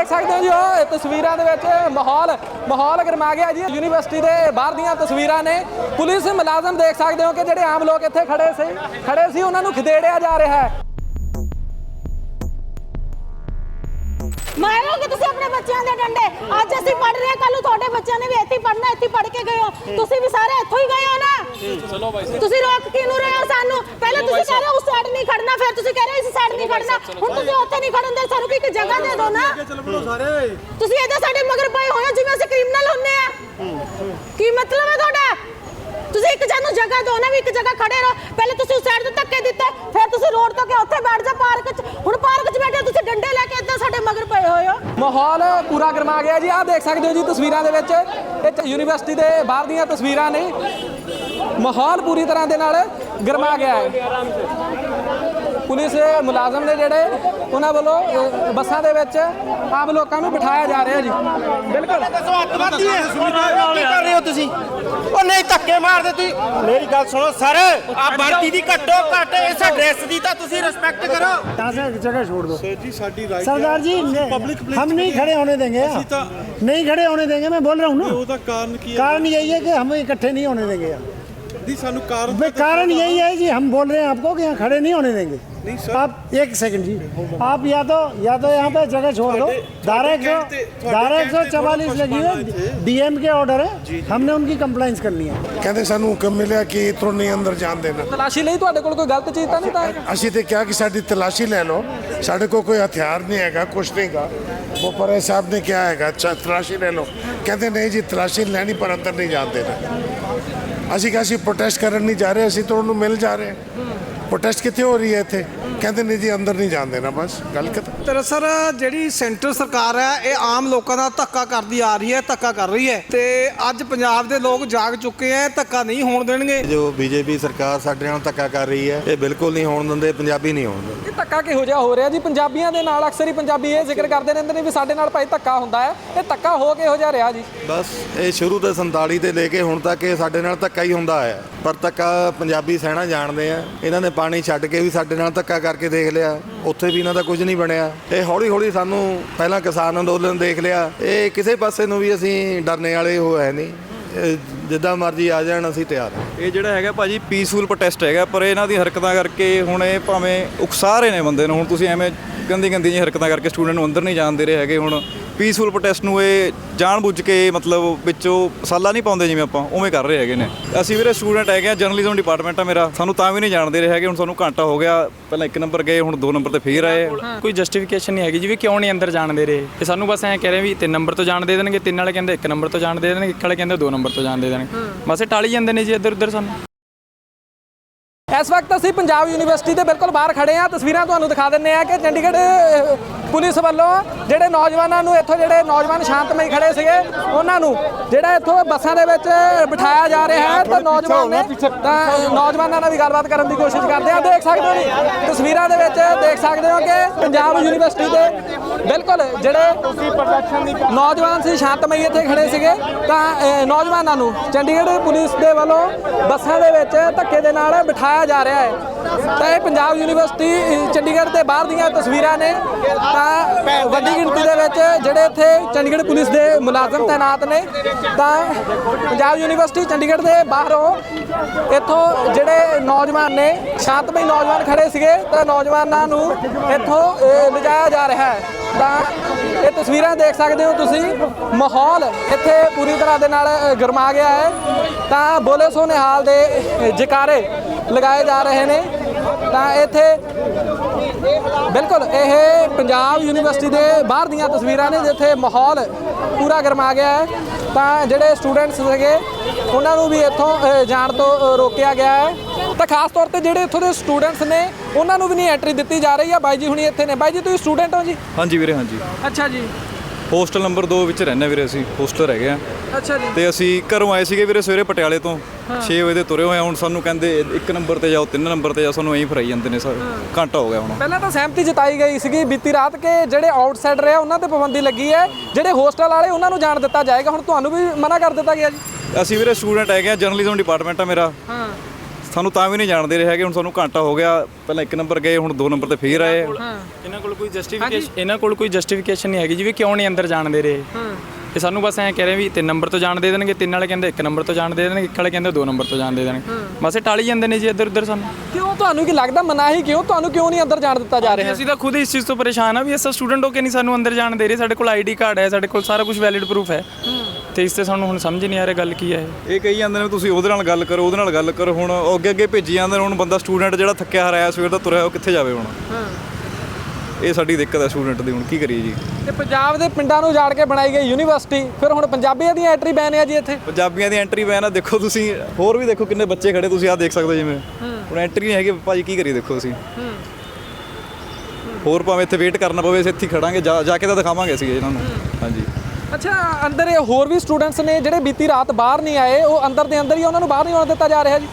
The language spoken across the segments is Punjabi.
ਦੇਖ ਸਕਦੇ ਹੋ ਜੀ ਉਹ ਤਸਵੀਰਾਂ ਦੇ ਵਿੱਚ ਮਾਹੌਲ ਮਾਹੌਲ ਗਰਮਾ ਗਿਆ ਜੀ, ਯੂਨੀਵਰਸਿਟੀ ਦੇ ਬਾਹਰ ਦੀਆਂ ਤਸਵੀਰਾਂ ਨੇ। ਪੁਲਿਸ ਮੁਲਾਜ਼ਮ ਦੇਖ ਸਕਦੇ ਹੋ ਕਿ ਜਿਹੜੇ ਆਮ ਲੋਕ ਇੱਥੇ ਖੜੇ ਸੀ ਖੜੇ ਸੀ, ਉਹਨਾਂ ਨੂੰ ਖਦੇੜਿਆ ਜਾ ਰਿਹਾ ਹੈ। ਮਾਰੋਗੇ ਤੁਸੀਂ ਆਪਣੇ ਬੱਚਿਆਂ ਦੇ ਡੰਡੇ ਅੱਜ ਅਸੀਂ ਪੜ ਰਹੇ ਕੱਲ ਨੂੰ ਤੁਹਾਡੇ ਬੱਚਿਆਂ ਨੇ ਵੀ ਇੱਥੇ ਪੜਨਾ ਇੱਥੇ ਪੜ ਕੇ ਗਏ ਹੋ। ਤੁਸੀਂ ਵੀ ਸਾਰੇ ਇੱਥੋਂ ਹੀ ਗਏ ਹੋ ਨਾ? ਚਲੋ ਬਾਈ ਤੁਸੀਂ ਰੋਕ ਕਿਉਂ ਰਹੇ ਹੋ ਸਾਨੂੰ? ਪਹਿਲਾਂ ਤੁਸੀਂ ਕਹਿ ਰਹੇ ਹੋ ਉਸ ਸਾਈਡ ਨਹੀਂ ਖੜਨਾ ਫਿਰ ਤੁਸੀਂ ਕਹਿ ਰਹੇ ਹੋ ਇਸ ਸਾਈਡ ਨਹੀਂ ਖੜਨਾ। ਹੁਣ ਤੁਸੀਂ ਉੱਥੇ ਨਹੀਂ ਖੜਨ ਦੇ ਸਾਨੂੰ ਵੀ ਇੱਕ ਜਗ੍ਹਾ ਦੇ ਦਿਓ ਨਾ। ਤੁਸੀਂ ਇਹਦੇ ਸਾਡੇ ਮਗਰ ਪਏ ਹੋਏ ਹੋ ਜਿਵੇਂ ਅਸੀਂ ਕ੍ਰਿਮੀਨਲ ਹੁੰਨੇ ਆ। ਕੀ ਮਤਲਬ ਹੈ ਤੁਹਾਡਾ? ਤੁਸੀਂ ਇੱਕ ਜਾਨੂੰ ਜਗ੍ਹਾ ਦਿਓ, ਨਾ ਵੀ ਇੱਕ ਜਗ੍ਹਾ ਖੜੇ ਰਹੋ। ਪਹਿਲੇ ਤੁਸੀਂ ਉਸ ਸਾਈਡ ਤੇ ਧੱਕੇ ਦਿੱਤੇ, ਫਿਰ ਤੁਸੀਂ ਰੋਡ ਤੋਂ ਕਿ ਉੱਥੇ ਬੈਠ ਜਾ ਪਾਰਕ 'ਚ। ਹੁਣ ਪਾਰਕ 'ਚ ਬੈਠੇ ਤੁਸੀਂ ਡੰਡੇ ਲੈ ਕੇ ਇੱਦਾਂ ਸਾਡੇ ਮਗਰ ਪਏ ਹੋਏ ਹੋ। ਮਾਹੌਲ ਪੂਰਾ ਗਰਮਾ ਗਿਆ ਜੀ। ਆਹ ਦੇਖ ਸਕਦੇ ਹੋ ਜੀ ਤਸਵੀਰਾਂ ਦੇ ਵਿੱਚ। ਇਹ ਯੂਨੀਵਰਸਿਟੀ ਦੇ ਬਾਹਰ ਦੀਆਂ ਤਸਵੀਰਾਂ ਨੇ। ਮਾਹੌਲ ਪੂਰੀ ਤਰ੍ਹਾਂ ਦੇ ਨਾਲ ਗਰਮਾ ਗਿਆ ਹੈ। ਪੁਲਿਸ ਮੁਲਾਜ਼ਮ ਨੇ ਜਿਹੜੇ ਉਹਨਾਂ ਵੱਲੋਂ ਅ, ਬੱਸਾਂ ਦੇ ਵਿੱਚ ਆਮ ਲੋਕਾਂ ਨੂੰ ਬਿਠਾਇਆ ਜਾ ਰਿਹਾ ਜੀ ਬਿਲਕੁਲ ਅੱਤਵਾਦੀ ਹੈ ਕੀ ਕਰ ਰਹੇ ਹੋ ਤੁਸੀਂ ਉਹ ਨਹੀਂ ਧੱਕੇ ਮਾਰਦੇ ਤੁਸੀਂ ਮੇਰੀ ਗੱਲ ਸੁਣੋ ਸਰ ਆ ਵਰਦੀ ਦੀ ਘੱਟੋ ਘੱਟ ਇਸ ਐਡਰੈਸ ਦੀ ਤਾਂ ਤੁਸੀਂ ਰਿਸਪੈਕਟ ਕਰੋ यहाँ से जगह छोड़ दो सर जी साडी right Sardar ji public place हम नहीं खड़े होने देंगे ਅਸੀਂ ਤਾਂ नहीं खड़े होने देंगे मैं बोल रहा हूँ ना ਉਹਦਾ ਕਾਰਨ ਕੀ ਹੈ कारण यही है कि हम इकट्ठे नहीं होने देंगे यहाँ ਨਹੀਂ ਸਾਨੂੰ ਕਾਰਨ भाई कारण यही है जी हम बोल रहे हैं आपको कि यहाँ खड़े नहीं होने देंगे नहीं, सर। आप एक सेकंड जी आप या तो या तो यहाँ पे जगह छोड़ दो थोड़े- धारा एक थोड़े सौ कहते- थोड़े धारा एक सौ कहते थोड़ा चवालीस कुछ लगी माना है थे। डीएम के ऑर्डर है हमने उनकी कंप्लाइंस करनी है ਕਹਿੰਦੇ ਸਾਨੂੰ ਹੁਕਮ ਮਿਲਿਆ ਕਿ ਇਤੋਂ ਨਹੀਂ ਅੰਦਰ ਜਾਣ ਦੇਣਾ ਤਲਾਸ਼ੀ ਲਈ ਤੁਹਾਡੇ ਕੋਲ ਕੋਈ ਗਲਤ ਚੀਜ਼ ਤਾਂ ਨਹੀਂ ਤਾਂ ਅਸੀਂ ਤੇ ਕਿਹਾ ਕਿ ਸਾਡੀ ਤਲਾਸ਼ੀ ਲੈ ਲਓ ਸਾਡੇ ਕੋਲ ਕੋਈ ਹਥਿਆਰ ਨਹੀਂ ਹੈਗਾ ਕੁਛ ਨਹੀਂਗਾ ਉਹ ਪਰੇ ਸਾਹਿਬ ਨੇ ਕਿਹਾ ਹੈਗਾ ਅੱਛਾ ਤਲਾਸ਼ੀ ਲੈ ਲਓ ਕਹਿੰਦੇ ਨਹੀਂ ਜੀ ਤਲਾਸ਼ੀ ਲੈਣੀ ਪਰ ਅੰਦਰ ਨਹੀਂ ਜਾਣ ਦੇਣਾ ਅਸੀਂ ਕਿਹਾ ਅਸੀਂ ਪ੍ਰੋਟੈਸਟ ਕਰਨ ਨਹੀਂ ਜਾ ਰਹੇ ਅਸੀਂ ਤਾਂ ਉਹਨੂੰ ਮਿਲ ਜਾ ਰਹੇ ਪ੍ਰੋਟੈਸਟ ਕਿੱਥੇ ਹੋ ਰਹੀ ਹੈ ਇੱਥੇ? ਕਹਿੰਦੇ ਨਹੀਂ ਜੀ ਅੰਦਰ ਨਹੀਂ ਜਾਣ ਦੇਣਾ ਬਸ। ਗੱਲ ਖਤਮ ਦਰਅਸਲ ਜਿਹੜੀ ਸੈਂਟਰ ਸਰਕਾਰ ਹੈ ਇਹ ਆਮ ਲੋਕਾਂ ਦਾ ਧੱਕਾ ਕਰਦੀ ਆ ਰਹੀ ਹੈ ਧੱਕਾ ਕਰ ਰਹੀ ਹੈ ਤੇ ਅੱਜ ਪੰਜਾਬ ਦੇ ਲੋਕ ਜਾਗ ਚੁੱਕੇ ਹੈ ਧੱਕਾ ਨਹੀਂ ਹੋਣ ਦੇਣਗੇ। ਜੋ ਬੀਜੇਪੀ ਸਰਕਾਰ ਸਾਡੇ ਨਾਲ ਧੱਕਾ ਕਰ ਰਹੀ ਹੈ ਇਹ ਬਿਲਕੁਲ ਨਹੀਂ ਹੋਣ ਦਿੰਦੇ ਪੰਜਾਬੀ ਨਹੀਂ ਹੋਣ ਦਿੰਦੇ। ਇਹ ਧੱਕਾ ਕਿਹੋ ਜਿਹਾ ਹੋ ਰਿਹਾ ਜੀ? ਪੰਜਾਬੀਆਂ ਦੇ ਨਾਲ ਅਕਸਰ ਹੀ ਪੰਜਾਬੀ ਇਹ ਜ਼ਿਕਰ ਕਰਦੇ ਰਹਿੰਦੇ ਨੇ ਵੀ ਸਾਡੇ ਨਾਲ ਭਾਈ ਧੱਕਾ ਹੁੰਦਾ ਹੈ। ਇਹ ਧੱਕਾ ਹੋ ਕਿਹੋ ਜਿਹਾ ਰਿਹਾ ਜੀ? ਬਸ ਇਹ ਸ਼ੁਰੂ ਤੋਂ 47 ਤੇ ਲੈ ਕੇ ਹੁਣ ਤੱਕ ਇਹ ਸਾਡੇ ਨਾਲ ਧੱਕਾ ਹੀ ਹੁੰਦਾ ਆਇਆ ਪਰ ਧੱਕਾ ਪੰਜਾਬੀ ਸਹਿਣਾ ਜਾਣਦੇ ਆ। ਇਹਨਾਂ ਨੇ ਪਾਣੀ ਛੱਡ ਕੇ ਵੀ ਸਾਡੇ ਨਾਲ ਧੱਕਾ ਕਰਕੇ ਦੇਖ ਲਿਆ। ਉੱਥੇ ਵੀ ਇਹਨਾਂ ਦਾ ਕੁਝ ਨਹੀਂ ਬਣਿਆ। ਇਹ ਹੌਲੀ ਹੌਲੀ ਸਾਨੂੰ ਪਹਿਲਾਂ ਕਿਸਾਨ ਅੰਦੋਲਨ ਦੇਖ ਲਿਆ। ਇਹ ਕਿਸੇ ਪਾਸੇ ਨੂੰ ਵੀ ਅਸੀਂ ਡਰਨੇ ਵਾਲੇ ਹੋ ਹੈ ਨਹੀਂ। ਜਿੱਦਾਂ ਮਰਜ਼ੀ ਆ ਜਾਣ, ਅਸੀਂ ਤਿਆਰ ਹਾਂ। ਇਹ ਜਿਹੜਾ ਹੈਗਾ ਭਾਜੀ ਪੀਸਫੁਲ ਪ੍ਰੋਟੈਸਟ ਹੈਗਾ, ਪਰ ਇਹਨਾਂ ਦੀ ਹਰਕਤਾਂ ਕਰਕੇ ਹੁਣ ਇਹ ਭਾਵੇਂ ਉਕਸਾ ਰਹੇ ਨੇ ਬੰਦੇ ਨੂੰ, ਹੁਣ ਤੁਸੀਂ ਐਵੇਂ ਗੰਦੀ ਗੰਦੀ ਜਿਹੀ ਹਰਕਤਾਂ ਕਰਕੇ ਸਟੂਡੈਂਟ ਨੂੰ ਅੰਦਰ ਨਹੀਂ ਜਾਣ ਦੇ ਰਹੇ ਹੈਗੇ, ਹੁਣ ਪੀਸਫੁਲ ਪ੍ਰੋਟੈਸਟ ਨੂੰ ਇਹ ਜਾਣ ਬੁੱਝ ਕੇ ਮਤਲਬ ਵਿੱਚੋਂ ਸਾਲਾ ਨਹੀਂ ਪਾਉਂਦੇ ਜਿਵੇਂ ਆਪਾਂ ਉਵੇਂ ਕਰ ਰਹੇ ਹੈਗੇ ਨੇ। ਅਸੀਂ ਵੀਰੇ ਸਟੂਡੈਂਟ ਹੈਗੇ ਆ ਜਰਨਲਿਜ਼ਮ ਡਿਪਾਰਟਮੈਂਟ ਆ ਮੇਰਾ। ਸਾਨੂੰ ਤਾਂ ਵੀ ਨਹੀਂ ਜਾਣ ਦੇ ਰਹੇ ਹੈਗੇ ਹੁਣ ਸਾਨੂੰ ਘੰਟਾ ਹੋ ਗਿਆ ਪਹਿਲਾਂ ਇੱਕ ਨੰਬਰ ਗਏ ਹੁਣ ਦੋ ਨੰਬਰ ਤੇ ਫੇਰ ਆਏ। ਕੋਈ ਜਸਟੀਫਿਕੇਸ਼ਨ ਨਹੀਂ ਹੈਗੀ ਜੀ ਵੀ ਕਿਉਂ ਨਹੀਂ ਅੰਦਰ ਜਾਣ ਦੇ ਰਹੇ? ਤੇ ਸਾਨੂੰ ਬਸ ਐਂ ਕਹਿ ਰਹੇ ਵੀ ਤਿੰਨ ਨੰਬਰ ਤੋਂ ਜਾਣ ਦੇ ਦੇਣਗੇ ਤਿੰਨ ਵਾਲੇ ਕਹਿੰਦੇ ਇੱਕ ਨੰਬਰ ਤੋਂ ਜਾਣ ਦੇ ਦੇਣਗੇ ਇੱਕ ਵਾਲੇ ਕਹਿੰਦੇ ਦੋ ਨੰਬਰ ਤੋਂ ਜਾਣ ਦੇ ਦੇਣਗੇ। ਬਸ ਇਹ ਟਾਲੀ ਜਾਂਦੇ ਨੇ ਜੀ ਇੱਧਰ ਉੱਧਰ ਸਾਨੂੰ। ਇਸ ਵਕਤ ਅਸੀਂ ਪੰਜਾਬ ਯੂਨੀਵਰਸਿਟੀ ਦੇ ਬਿਲਕੁਲ ਬਾਹਰ ਖੜੇ ਆ ਤਸਵੀਰਾਂ ਤੁਹਾਨੂੰ ਦਿਖਾ ਦਿੰਨੇ ਆ ਕਿ ਚੰਡੀਗੜ੍ਹ ਪੁਲਿਸ ਵੱਲੋਂ ਜਿਹੜੇ ਨੌਜਵਾਨਾਂ ਨੂੰ ਇੱਥੋਂ ਜਿਹੜੇ ਨੌਜਵਾਨ ਸ਼ਾਂਤਮਈ ਖੜੇ ਸੀਗੇ, ਉਹਨਾਂ ਨੂੰ ਜਿਹੜਾ ਇੱਥੋਂ ਬੱਸਾਂ ਦੇ ਵਿੱਚ ਬਿਠਾਇਆ ਜਾ ਰਿਹਾ ਹੈ, ਤਾਂ ਨੌਜਵਾਨ ਨੇ ਤਾਂ ਨੌਜਵਾਨਾਂ ਨਾਲ ਵੀ ਗੱਲਬਾਤ ਕਰਨ ਦੀ ਕੋਸ਼ਿਸ਼ ਕਰਦੇ ਆ ਦੇਖ ਸਕਦੇ ਹੋ ਜੀ, ਤਸਵੀਰਾਂ ਦੇ ਵਿੱਚ ਦੇਖ ਸਕਦੇ ਹੋ ਕਿ ਪੰਜਾਬ ਯੂਨੀਵਰਸਿਟੀ ਦੇ ਬਿਲਕੁਲ ਜਿਹੜੇ ਨੌਜਵਾਨ ਸੀ, ਸ਼ਾਂਤਮਈ ਇੱਥੇ ਖੜੇ ਸੀਗੇ, ਤਾਂ ਨੌਜਵਾਨਾਂ ਨੂੰ ਚੰਡੀਗੜ੍ਹ ਪੁਲਿਸ ਦੇ ਵੱਲੋਂ ਬੱਸਾਂ ਦੇ ਵਿੱਚ ਧੱਕੇ ਦੇ ਨਾਲ ਬਿਠਾਇਆ ਜਾ ਰਿਹਾ ਹੈ। ਤਾਂ ਇਹ ਪੰਜਾਬ ਯੂਨੀਵਰਸਿਟੀ ਚੰਡੀਗੜ੍ਹ ਦੇ ਬਾਹਰ ਦੀਆਂ ਤਸਵੀਰਾਂ ਨੇ। ਤਾਂ ਵੱਡੀ ਗਿਣਤੀ ਦੇ ਵਿੱਚ ਜਿਹੜੇ ਇੱਥੇ ਚੰਡੀਗੜ੍ਹ ਪੁਲਿਸ ਦੇ ਮੁਲਾਜ਼ਮ ਤਾਇਨਾਤ ਨੇ, ਤਾਂ ਪੰਜਾਬ ਯੂਨੀਵਰਸਿਟੀ ਚੰਡੀਗੜ੍ਹ ਦੇ ਬਾਹਰੋਂ ਇੱਥੋਂ ਜਿਹੜੇ ਨੌਜਵਾਨ ਨੇ, ਸ਼ਾਂਤਮਈ ਨੌਜਵਾਨ ਖੜੇ ਸੀਗੇ। ਤਾਂ ਨੌਜਵਾਨਾਂ ਨੂੰ ਇੱਥੋਂ ਲਿਜਾਇਆ ਜਾ ਰਿਹਾ ਹੈ। ਤਾਂ ਇਹ ਤਸਵੀਰਾਂ ਦੇਖ ਸਕਦੇ ਹੋ ਤੁਸੀਂ। ਮਾਹੌਲ ਇੱਥੇ ਪੂਰੀ ਤਰ੍ਹਾਂ ਦੇ ਨਾਲ ਗਰਮਾ ਗਿਆ ਹੈ। ਤਾਂ ਬੋਲੇ ਸੋ ਨਿਹਾਲ ਦੇ ਜਕਾਰੇ ਲਗਾਏ ਜਾ ਰਹੇ ਨੇ। ਤਾਂ ਇੱਥੇ ਬਿਲਕੁਲ ਇਹ ਪੰਜਾਬ ਯੂਨੀਵਰਸਿਟੀ ਦੇ ਬਾਹਰ ਦੀਆਂ ਤਸਵੀਰਾਂ ਨੇ ਜਿੱਥੇ ਮਾਹੌਲ ਪੂਰਾ ਗਰਮਾ ਗਿਆ ਹੈ। ਤਾਂ ਜਿਹੜੇ ਸਟੂਡੈਂਟਸ ਸੀਗੇ ਉਹਨਾਂ ਨੂੰ ਵੀ ਇੱਥੋਂ ਜਾਣ ਤੋਂ ਰੋਕਿਆ ਗਿਆ ਹੈ। ਤਾਂ ਖਾਸ ਤੌਰ ਤੇ ਜਿਹੜੇ ਇੱਥੋਂ ਦੇ ਸਟੂਡੈਂਟਸ ਨੇ ਉਹਨਾਂ ਨੂੰ ਵੀ ਨਹੀਂ ਐਂਟਰੀ ਦਿੱਤੀ ਜਾ ਰਹੀ ਆ। ਬਾਈ ਜੀ ਹੁਣੀ ਇੱਥੇ ਨੇ। ਬਾਈ ਜੀ ਤੁਸੀਂ ਸਟੂਡੈਂਟ ਹੋ ਜੀ? ਹਾਂਜੀ ਵੀਰੇ ਹਾਂਜੀ। ਅੱਛਾ ਜੀ। ਹੋਸਟਲ ਨੰਬਰ 2 ਵਿੱਚ ਰਹਿੰਦੇ ਵੀਰੇ ਅਸੀਂ ਹੋਸਟਲ ਹੈਗੇ ਆ ਅੱਛਾ ਜੀ। ਤੇ ਅਸੀਂ ਘਰੋਂ ਆਏ ਸੀਗੇ ਵੀਰੇ ਸਵੇਰੇ ਪਟਿਆਲੇ ਤੋਂ। 6 ਵਜੇ ਦੇ ਤੁਰੇ ਹੋਏ ਆ ਹੁਣ ਸਾਨੂੰ ਕਹਿੰਦੇ ਇੱਕ ਨੰਬਰ ਤੇ ਜਾਓ ਤਿੰਨ ਨੰਬਰ ਤੇ ਜਾਓ ਸਾਨੂੰ ਐਂ ਫਰਾਈ ਜਾਂਦੇ ਨੇ ਸਰ। ਘੰਟਾ ਹੋ ਗਿਆ ਹੁਣ। ਪਹਿਲਾਂ ਤਾਂ ਸਹਿਮਤੀ ਜਤਾਈ ਗਈ ਸੀਗੀ ਬੀਤੀ ਰਾਤ ਕਿ ਜਿਹੜੇ ਆਊਟਸਾਈਡਰ ਆ ਉਹਨਾਂ ਤੇ ਪਾਬੰਦੀ ਲੱਗੀ ਹੈ। ਜਿਹੜੇ ਹੋਸਟਲ ਵਾਲੇ ਉਹਨਾਂ ਨੂੰ ਜਾਣ ਦਿੱਤਾ ਜਾਏਗਾ। ਹੁਣ ਤੁਹਾਨੂੰ ਵੀ ਮਨਾ ਕਰ ਦਿੱਤਾ ਗਿਆ ਜੀ। ਅਸੀਂ ਵੀਰੇ ਸਟੂਡੈਂਟ ਹੈਗੇ ਆ ਜਰਨਲਿਜ਼ਮ ਡਿਪਾਰਟਮੈਂਟ ਆ ਮੇਰਾ। ਹਾਂ। ਸਾਨੂੰ ਤਾਂ ਵੀ ਨਹੀਂ ਜਾਣਦੇ ਰਹੇ ਹੈਗੇ ਹੁਣ ਸਾਨੂੰ ਘੰਟਾ ਹੋ ਗਿਆ। ਪਹਿਲਾਂ ਇੱਕ ਨੰਬਰ ਗਏ ਹੁਣ ਦੋ ਨੰਬਰ ਤੇ ਫੇਰ ਆਏ। ਇਹਨਾਂ ਕੋਲ ਕੋਈ ਜਸਟੀਫਿਕੇਸ਼ਨ ਇਹਨਾਂ ਕੋਲ ਕੋਈ ਜਸਟੀਫਿਕੇਸ਼ਨ ਨਹੀਂ ਹੈਗੀ ਜੀ ਵੀ ਕਿਉਂ ਨਹੀਂ ਅੰਦਰ ਜਾਣ ਦੇ ਰਹੇ ਇਹ ਸਾਨੂੰ ਬਸ ਐਂ ਕਹਿ ਰਹੇ ਵੀ ਤਿੰਨ ਨੰਬਰ ਤੋਂ ਜਾਣ ਦੇ ਦੇਣਗੇ ਤਿੰਨ ਵਾਲੇ ਕਹਿੰਦੇ ਇੱਕ ਨੰਬਰ ਤੋਂ ਜਾਣ ਦੇ ਦੇਣਗੇ ਇੱਕ ਵਾਲੇ ਕਹਿੰਦੇ ਦੋ ਨੰਬਰ ਤੋਂ ਜਾਣ ਦੇ ਦੇਣਗੇ। ਬਸ ਇਹ ਟਾਲੀ ਜਾਂਦੇ ਨੇ ਜੀ ਇੱਧਰ ਉੱਧਰ ਸਾਨੂੰ। ਕਿਉਂ ਤੁਹਾਨੂੰ ਕੀ ਲੱਗਦਾ ਮਨਾਹੀ ਕਿਉਂ ਤੁਹਾਨੂੰ ਕਿਉਂ ਨਹੀਂ ਅੰਦਰ ਜਾਣ ਦਿੱਤਾ ਜਾ ਰਿਹਾ? ਅਸੀਂ ਤਾਂ ਖੁਦ ਇਸ ਚੀਜ਼ ਤੋਂ ਪਰੇਸ਼ਾਨ ਆ ਵੀ ਅਸਾਂ ਸਟੂਡੈਂਟ ਹੋ ਕੇ ਨਹੀਂ ਸਾਨੂੰ ਅੰਦਰ ਜਾਣ ਦੇ ਰਹੇ। ਸਾਡੇ ਕੋਲ ਆਈਡੀ ਕਾਰਡ ਹੈ ਸਾਡੇ ਕੋਲ ਸਾਰਾ ਕੁਝ ਵੈਲਿਡ ਪ੍ਰੂਫ ਹੈ। ਤੇ ਇਸ ਤੇ ਸਾਨੂੰ ਹੁਣ ਸਮਝ ਨਹੀਂ ਆ ਰਿਹਾ ਗੱਲ ਕੀ ਹੈ ਇਹ। ਇਹ ਕਹੀ ਜਾਂਦੇ ਨੇ ਤੁਸੀਂ ਉਹਦੇ ਨਾਲ ਗੱਲ ਕਰੋ ਉਹਦੇ ਨਾਲ ਗੱਲ ਕਰੋ। ਹੁਣ ਉਹ ਅੱਗੇ ਅੱਗੇ ਭੇਜੀ ਜਾਂਦੇ ਨੇ ਹੁਣ ਬੰਦਾ ਸਟੂਡੈਂਟ ਜਿਹੜਾ ਥੱਕਿਆ ਹਰਾਇਆ ਸਵੇਰ ਦਾ ਤੁਰਿਆ ਉਹ ਕਿੱਥੇ ਜਾਵੇ ਹੁਣ? ਇਹ ਸਾਡੀ ਦਿੱਕਤ ਹੈ ਸਟੂਡੈਂਟ ਦੀ ਹੁਣ ਕੀ ਕਰੀਏ ਜੀ? ਤੇ ਪੰਜਾਬ ਦੇ ਪਿੰਡਾਂ ਨੂੰ ਉਜਾੜ ਕੇ ਬਣਾਈ ਗਈ ਯੂਨੀਵਰਸਿਟੀ ਫਿਰ ਹੁਣ ਪੰਜਾਬੀਆਂ ਦੀ ਐਂਟਰੀ ਬੈਨ ਹੈ ਜੀ ਇੱਥੇ। ਪੰਜਾਬੀਆਂ ਦੀ ਐਂਟਰੀ ਬੈਨ ਆ ਦੇਖੋ ਤੁਸੀਂ ਹੋਰ ਵੀ ਦੇਖੋ ਕਿੰਨੇ ਬੱਚੇ ਖੜੇ ਤੁਸੀਂ ਆਹ ਦੇਖ ਸਕਦੇ ਹੋ ਜਿਵੇਂ। ਹੁਣ ਐਂਟਰੀ ਨਹੀਂ ਹੈਗੀ ਭਾਜੀ ਕੀ ਕਰੀਏ ਦੇਖੋ ਅਸੀਂ। ਹੋਰ ਭਾਵੇਂ ਇੱਥੇ ਵੇਟ ਕਰਨਾ ਪਵੇ ਅਸੀਂ ਇੱਥੇ ਹੀ ਖੜਾਂਗੇ ਜਾ ਜਾ ਕੇ ਤਾਂ ਦਿਖਾਵਾਂਗੇ ਅਸੀਂ ਇਹਨਾਂ ਨੂੰ। ਹਾਂਜੀ। ਅੱਛਾ ਅੰਦਰ ਇਹ ਹੋਰ ਵੀ ਸਟੂਡੈਂਟਸ ਨੇ ਜਿਹੜੇ ਬੀਤੀ ਰਾਤ ਬਾਹਰ ਨਹੀਂ ਆਏ ਉਹ ਅੰਦਰ ਦੇ ਅੰਦਰ ਹੀ ਉਹਨਾਂ ਨੂੰ ਬਾਹਰ ਨਹੀਂ ਆਉਣ ਦਿੱਤਾ ਜਾ ਰਿਹਾ ਜੀ?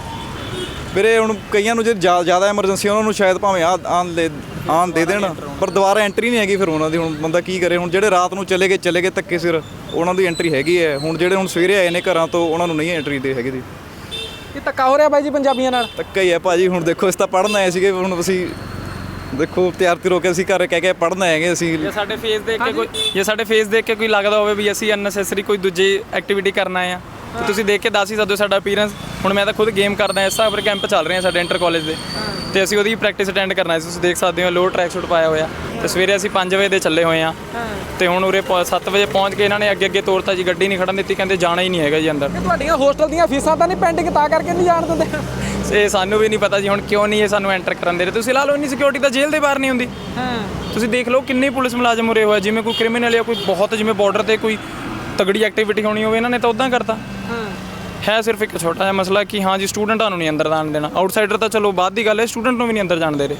ਵੀਰੇ ਹੁਣ ਕਈਆਂ ਨੂੰ ਜੇ ਜ਼ਿਆ- ਜ਼ਿਆਦਾ ਐਮਰਜੈਂਸੀ ਉਹਨਾਂ ਨੂੰ ਸ਼ਾਇਦ ਭਾਵੇਂ ਆ ਆਨ ਦੇ ਆਨ ਦੇ ਦੇਣ ਪਰ ਦੁਬਾਰਾ ਐਂਟਰੀ ਨਹੀਂ ਹੈਗੀ ਫਿਰ ਉਹਨਾਂ ਦੀ ਹੁਣ ਬੰਦਾ ਕੀ ਕਰੇ? ਹੁਣ ਜਿਹੜੇ ਰਾਤ ਨੂੰ ਚਲੇ ਗਏ ਚਲੇ ਗਏ ਧੱਕੇ ਸਿਰ ਉਹਨਾਂ ਦੀ ਐਂਟਰੀ ਹੈਗੀ ਹੈ। ਹੁਣ ਜਿਹੜੇ ਹੁਣ ਸਵੇਰੇ ਆਏ ਨੇ ਘਰਾਂ ਤੋਂ ਉਹਨਾਂ ਨੂੰ ਨਹੀਂ ਐਂਟਰੀ ਦੇ ਹੈਗੀ ਦੀ ਇਹ ਧੱਕਾ ਹੋ ਰਿਹਾ ਬਾਈ ਜੀ ਪੰਜਾਬੀਆਂ ਨਾਲ? ਧੱਕਾ ਹੀ ਹੈ ਭਾਜੀ ਹੁਣ ਦੇਖੋ ਅਸੀਂ ਤਾਂ ਪੜ੍ਹਨ ਆਏ ਸੀਗੇ ਹੁਣ ਅਸੀਂ ਦੇਖੋ ਤਿਆਰ ਤਿਰੋ ਕੇ ਅਸੀਂ ਘਰ ਕਹਿ ਕੇ ਪੜ੍ਹਨ ਆਏਗੇ ਅਸੀਂ। ਜੇ ਸਾਡੇ ਫੇਸ ਦੇਖ ਕੇ ਕੋਈ ਜੇ ਸਾਡੇ ਫੇਸ ਦੇਖ ਕੇ ਕੋਈ ਲੱਗਦਾ ਹੋਵੇ ਵੀ ਅਸੀਂ ਅਨਨੈਸੈਸਰੀ ਕੋਈ ਦੂਜੀ ਐਕਟੀਵਿਟੀ ਕਰਨ ਆ ਤੇ ਤੁਸੀਂ ਦੇਖ ਕੇ ਦੱਸ ਹੀ ਸਕਦੇ ਹੋ ਸਾਡਾ ਅਪੀਅਰੈਂਸ ਹੁਣ ਮੈਂ ਤਾਂ ਖੁਦ ਗੇਮ ਕਰਦਾ ਇਸ ਹਿਸਾਬ ਕੈਂਪ ਚੱਲ ਰਹੇ ਸਾਡੇ ਇੰਟਰ ਕਾਲਜ ਦੇ। ਤੇ ਅਸੀਂ ਉਹਦੀ ਪ੍ਰੈਕਟਿਸ ਅਟੈਂਡ ਕਰਨਾ ਸੀ ਤੁਸੀਂ ਦੇਖ ਸਕਦੇ ਹੋ ਲੋ ਟਰੈਕ ਸੂਟ ਪਾਇਆ ਹੋਇਆ। ਤੇ ਸਵੇਰੇ ਅਸੀਂ 5 ਵਜੇ ਦੇ ਚੱਲੇ ਹੋਏ ਆ ਤੇ ਹੁਣ ਉਰੇ 7 ਵਜੇ ਪਹੁੰਚ ਕੇ ਇਹਨਾਂ ਨੇ ਅੱਗੇ ਅੱਗੇ ਤੋਰਤਾ ਜੀ ਗੱਡੀ ਨਹੀਂ ਖੜਨ ਦਿੱਤੀ ਕਹਿੰਦੇ ਜਾਣਾ ਹੀ ਨਹੀਂ ਹੈਗਾ ਜੀ ਅੰਦਰ। ਤੁਹਾਡੀਆਂ ਹੋਸਟਲ ਦੀਆਂ ਫੀਸਾਂ ਤਾਂ ਨਹੀਂ ਪੈਂਡਿੰਗ ਤਾਂ ਕਰਕੇ ਨਹੀਂ ਜਾਣ ਦਿੰਦੇ। ਇਹ ਸਾਨੂੰ ਵੀ ਨਹੀਂ ਪਤਾ ਜੀ ਹੁਣ ਕਿਉਂ ਨਹੀਂ ਇਹ ਸਾਨੂੰ ਐਂਟਰ ਕਰਨ ਦੇ ਰਹੇ। ਤੁਸੀਂ ਲਾ ਲਓ ਇੰਨੀ ਸਿਕਿਉਰਿਟੀ ਤਾਂ ਜੇਲ੍ਹ ਦੇ ਬਾਹਰ ਨਹੀਂ ਹੁੰਦੀ। ਤੁਸੀਂ ਦੇਖ ਲਓ ਕਿੰਨੇ ਪੁਲਿਸ ਮੁਲਾਜ਼ਮ ਉਰੇ ਹੋਏ ਜਿਵੇਂ ਕੋਈ ਕ੍ਰਿਮੀਨਲ ਜਾਂ ਕੋਈ ਬਹੁਤ ਜਿਵੇਂ ਬਾਰਡਰ ਤੇ ਕੋਈ ਤਗੜੀ ਐਕਟੀਵਿਟੀ ਹੋਣੀ ਹੋਵੇ ਇਹਨਾਂ ਨੇ ਤਾਂ ਉਦਾਂ ਕਰਤਾ। ਹੈ ਸਿਰਫ ਇੱਕ ਛੋਟਾ ਜਿਹਾ ਮਸਲਾ ਕਿ ਹਾਂ ਜੀ ਸਟੂਡੈਂਟਾਂ ਨੂੰ ਨਹੀਂ ਅੰਦਰ ਜਾਣ ਦੇਣਾ। ਆਊਟਸਾਈਡਰ ਤਾਂ ਚਲੋ ਬਾਅਦ ਦੀ ਗੱਲ ਹੈ ਸਟੂਡੈਂਟ ਨੂੰ ਵੀ ਨਹੀਂ ਅੰਦਰ ਜਾਣ ਦੇ ਰਹੇ।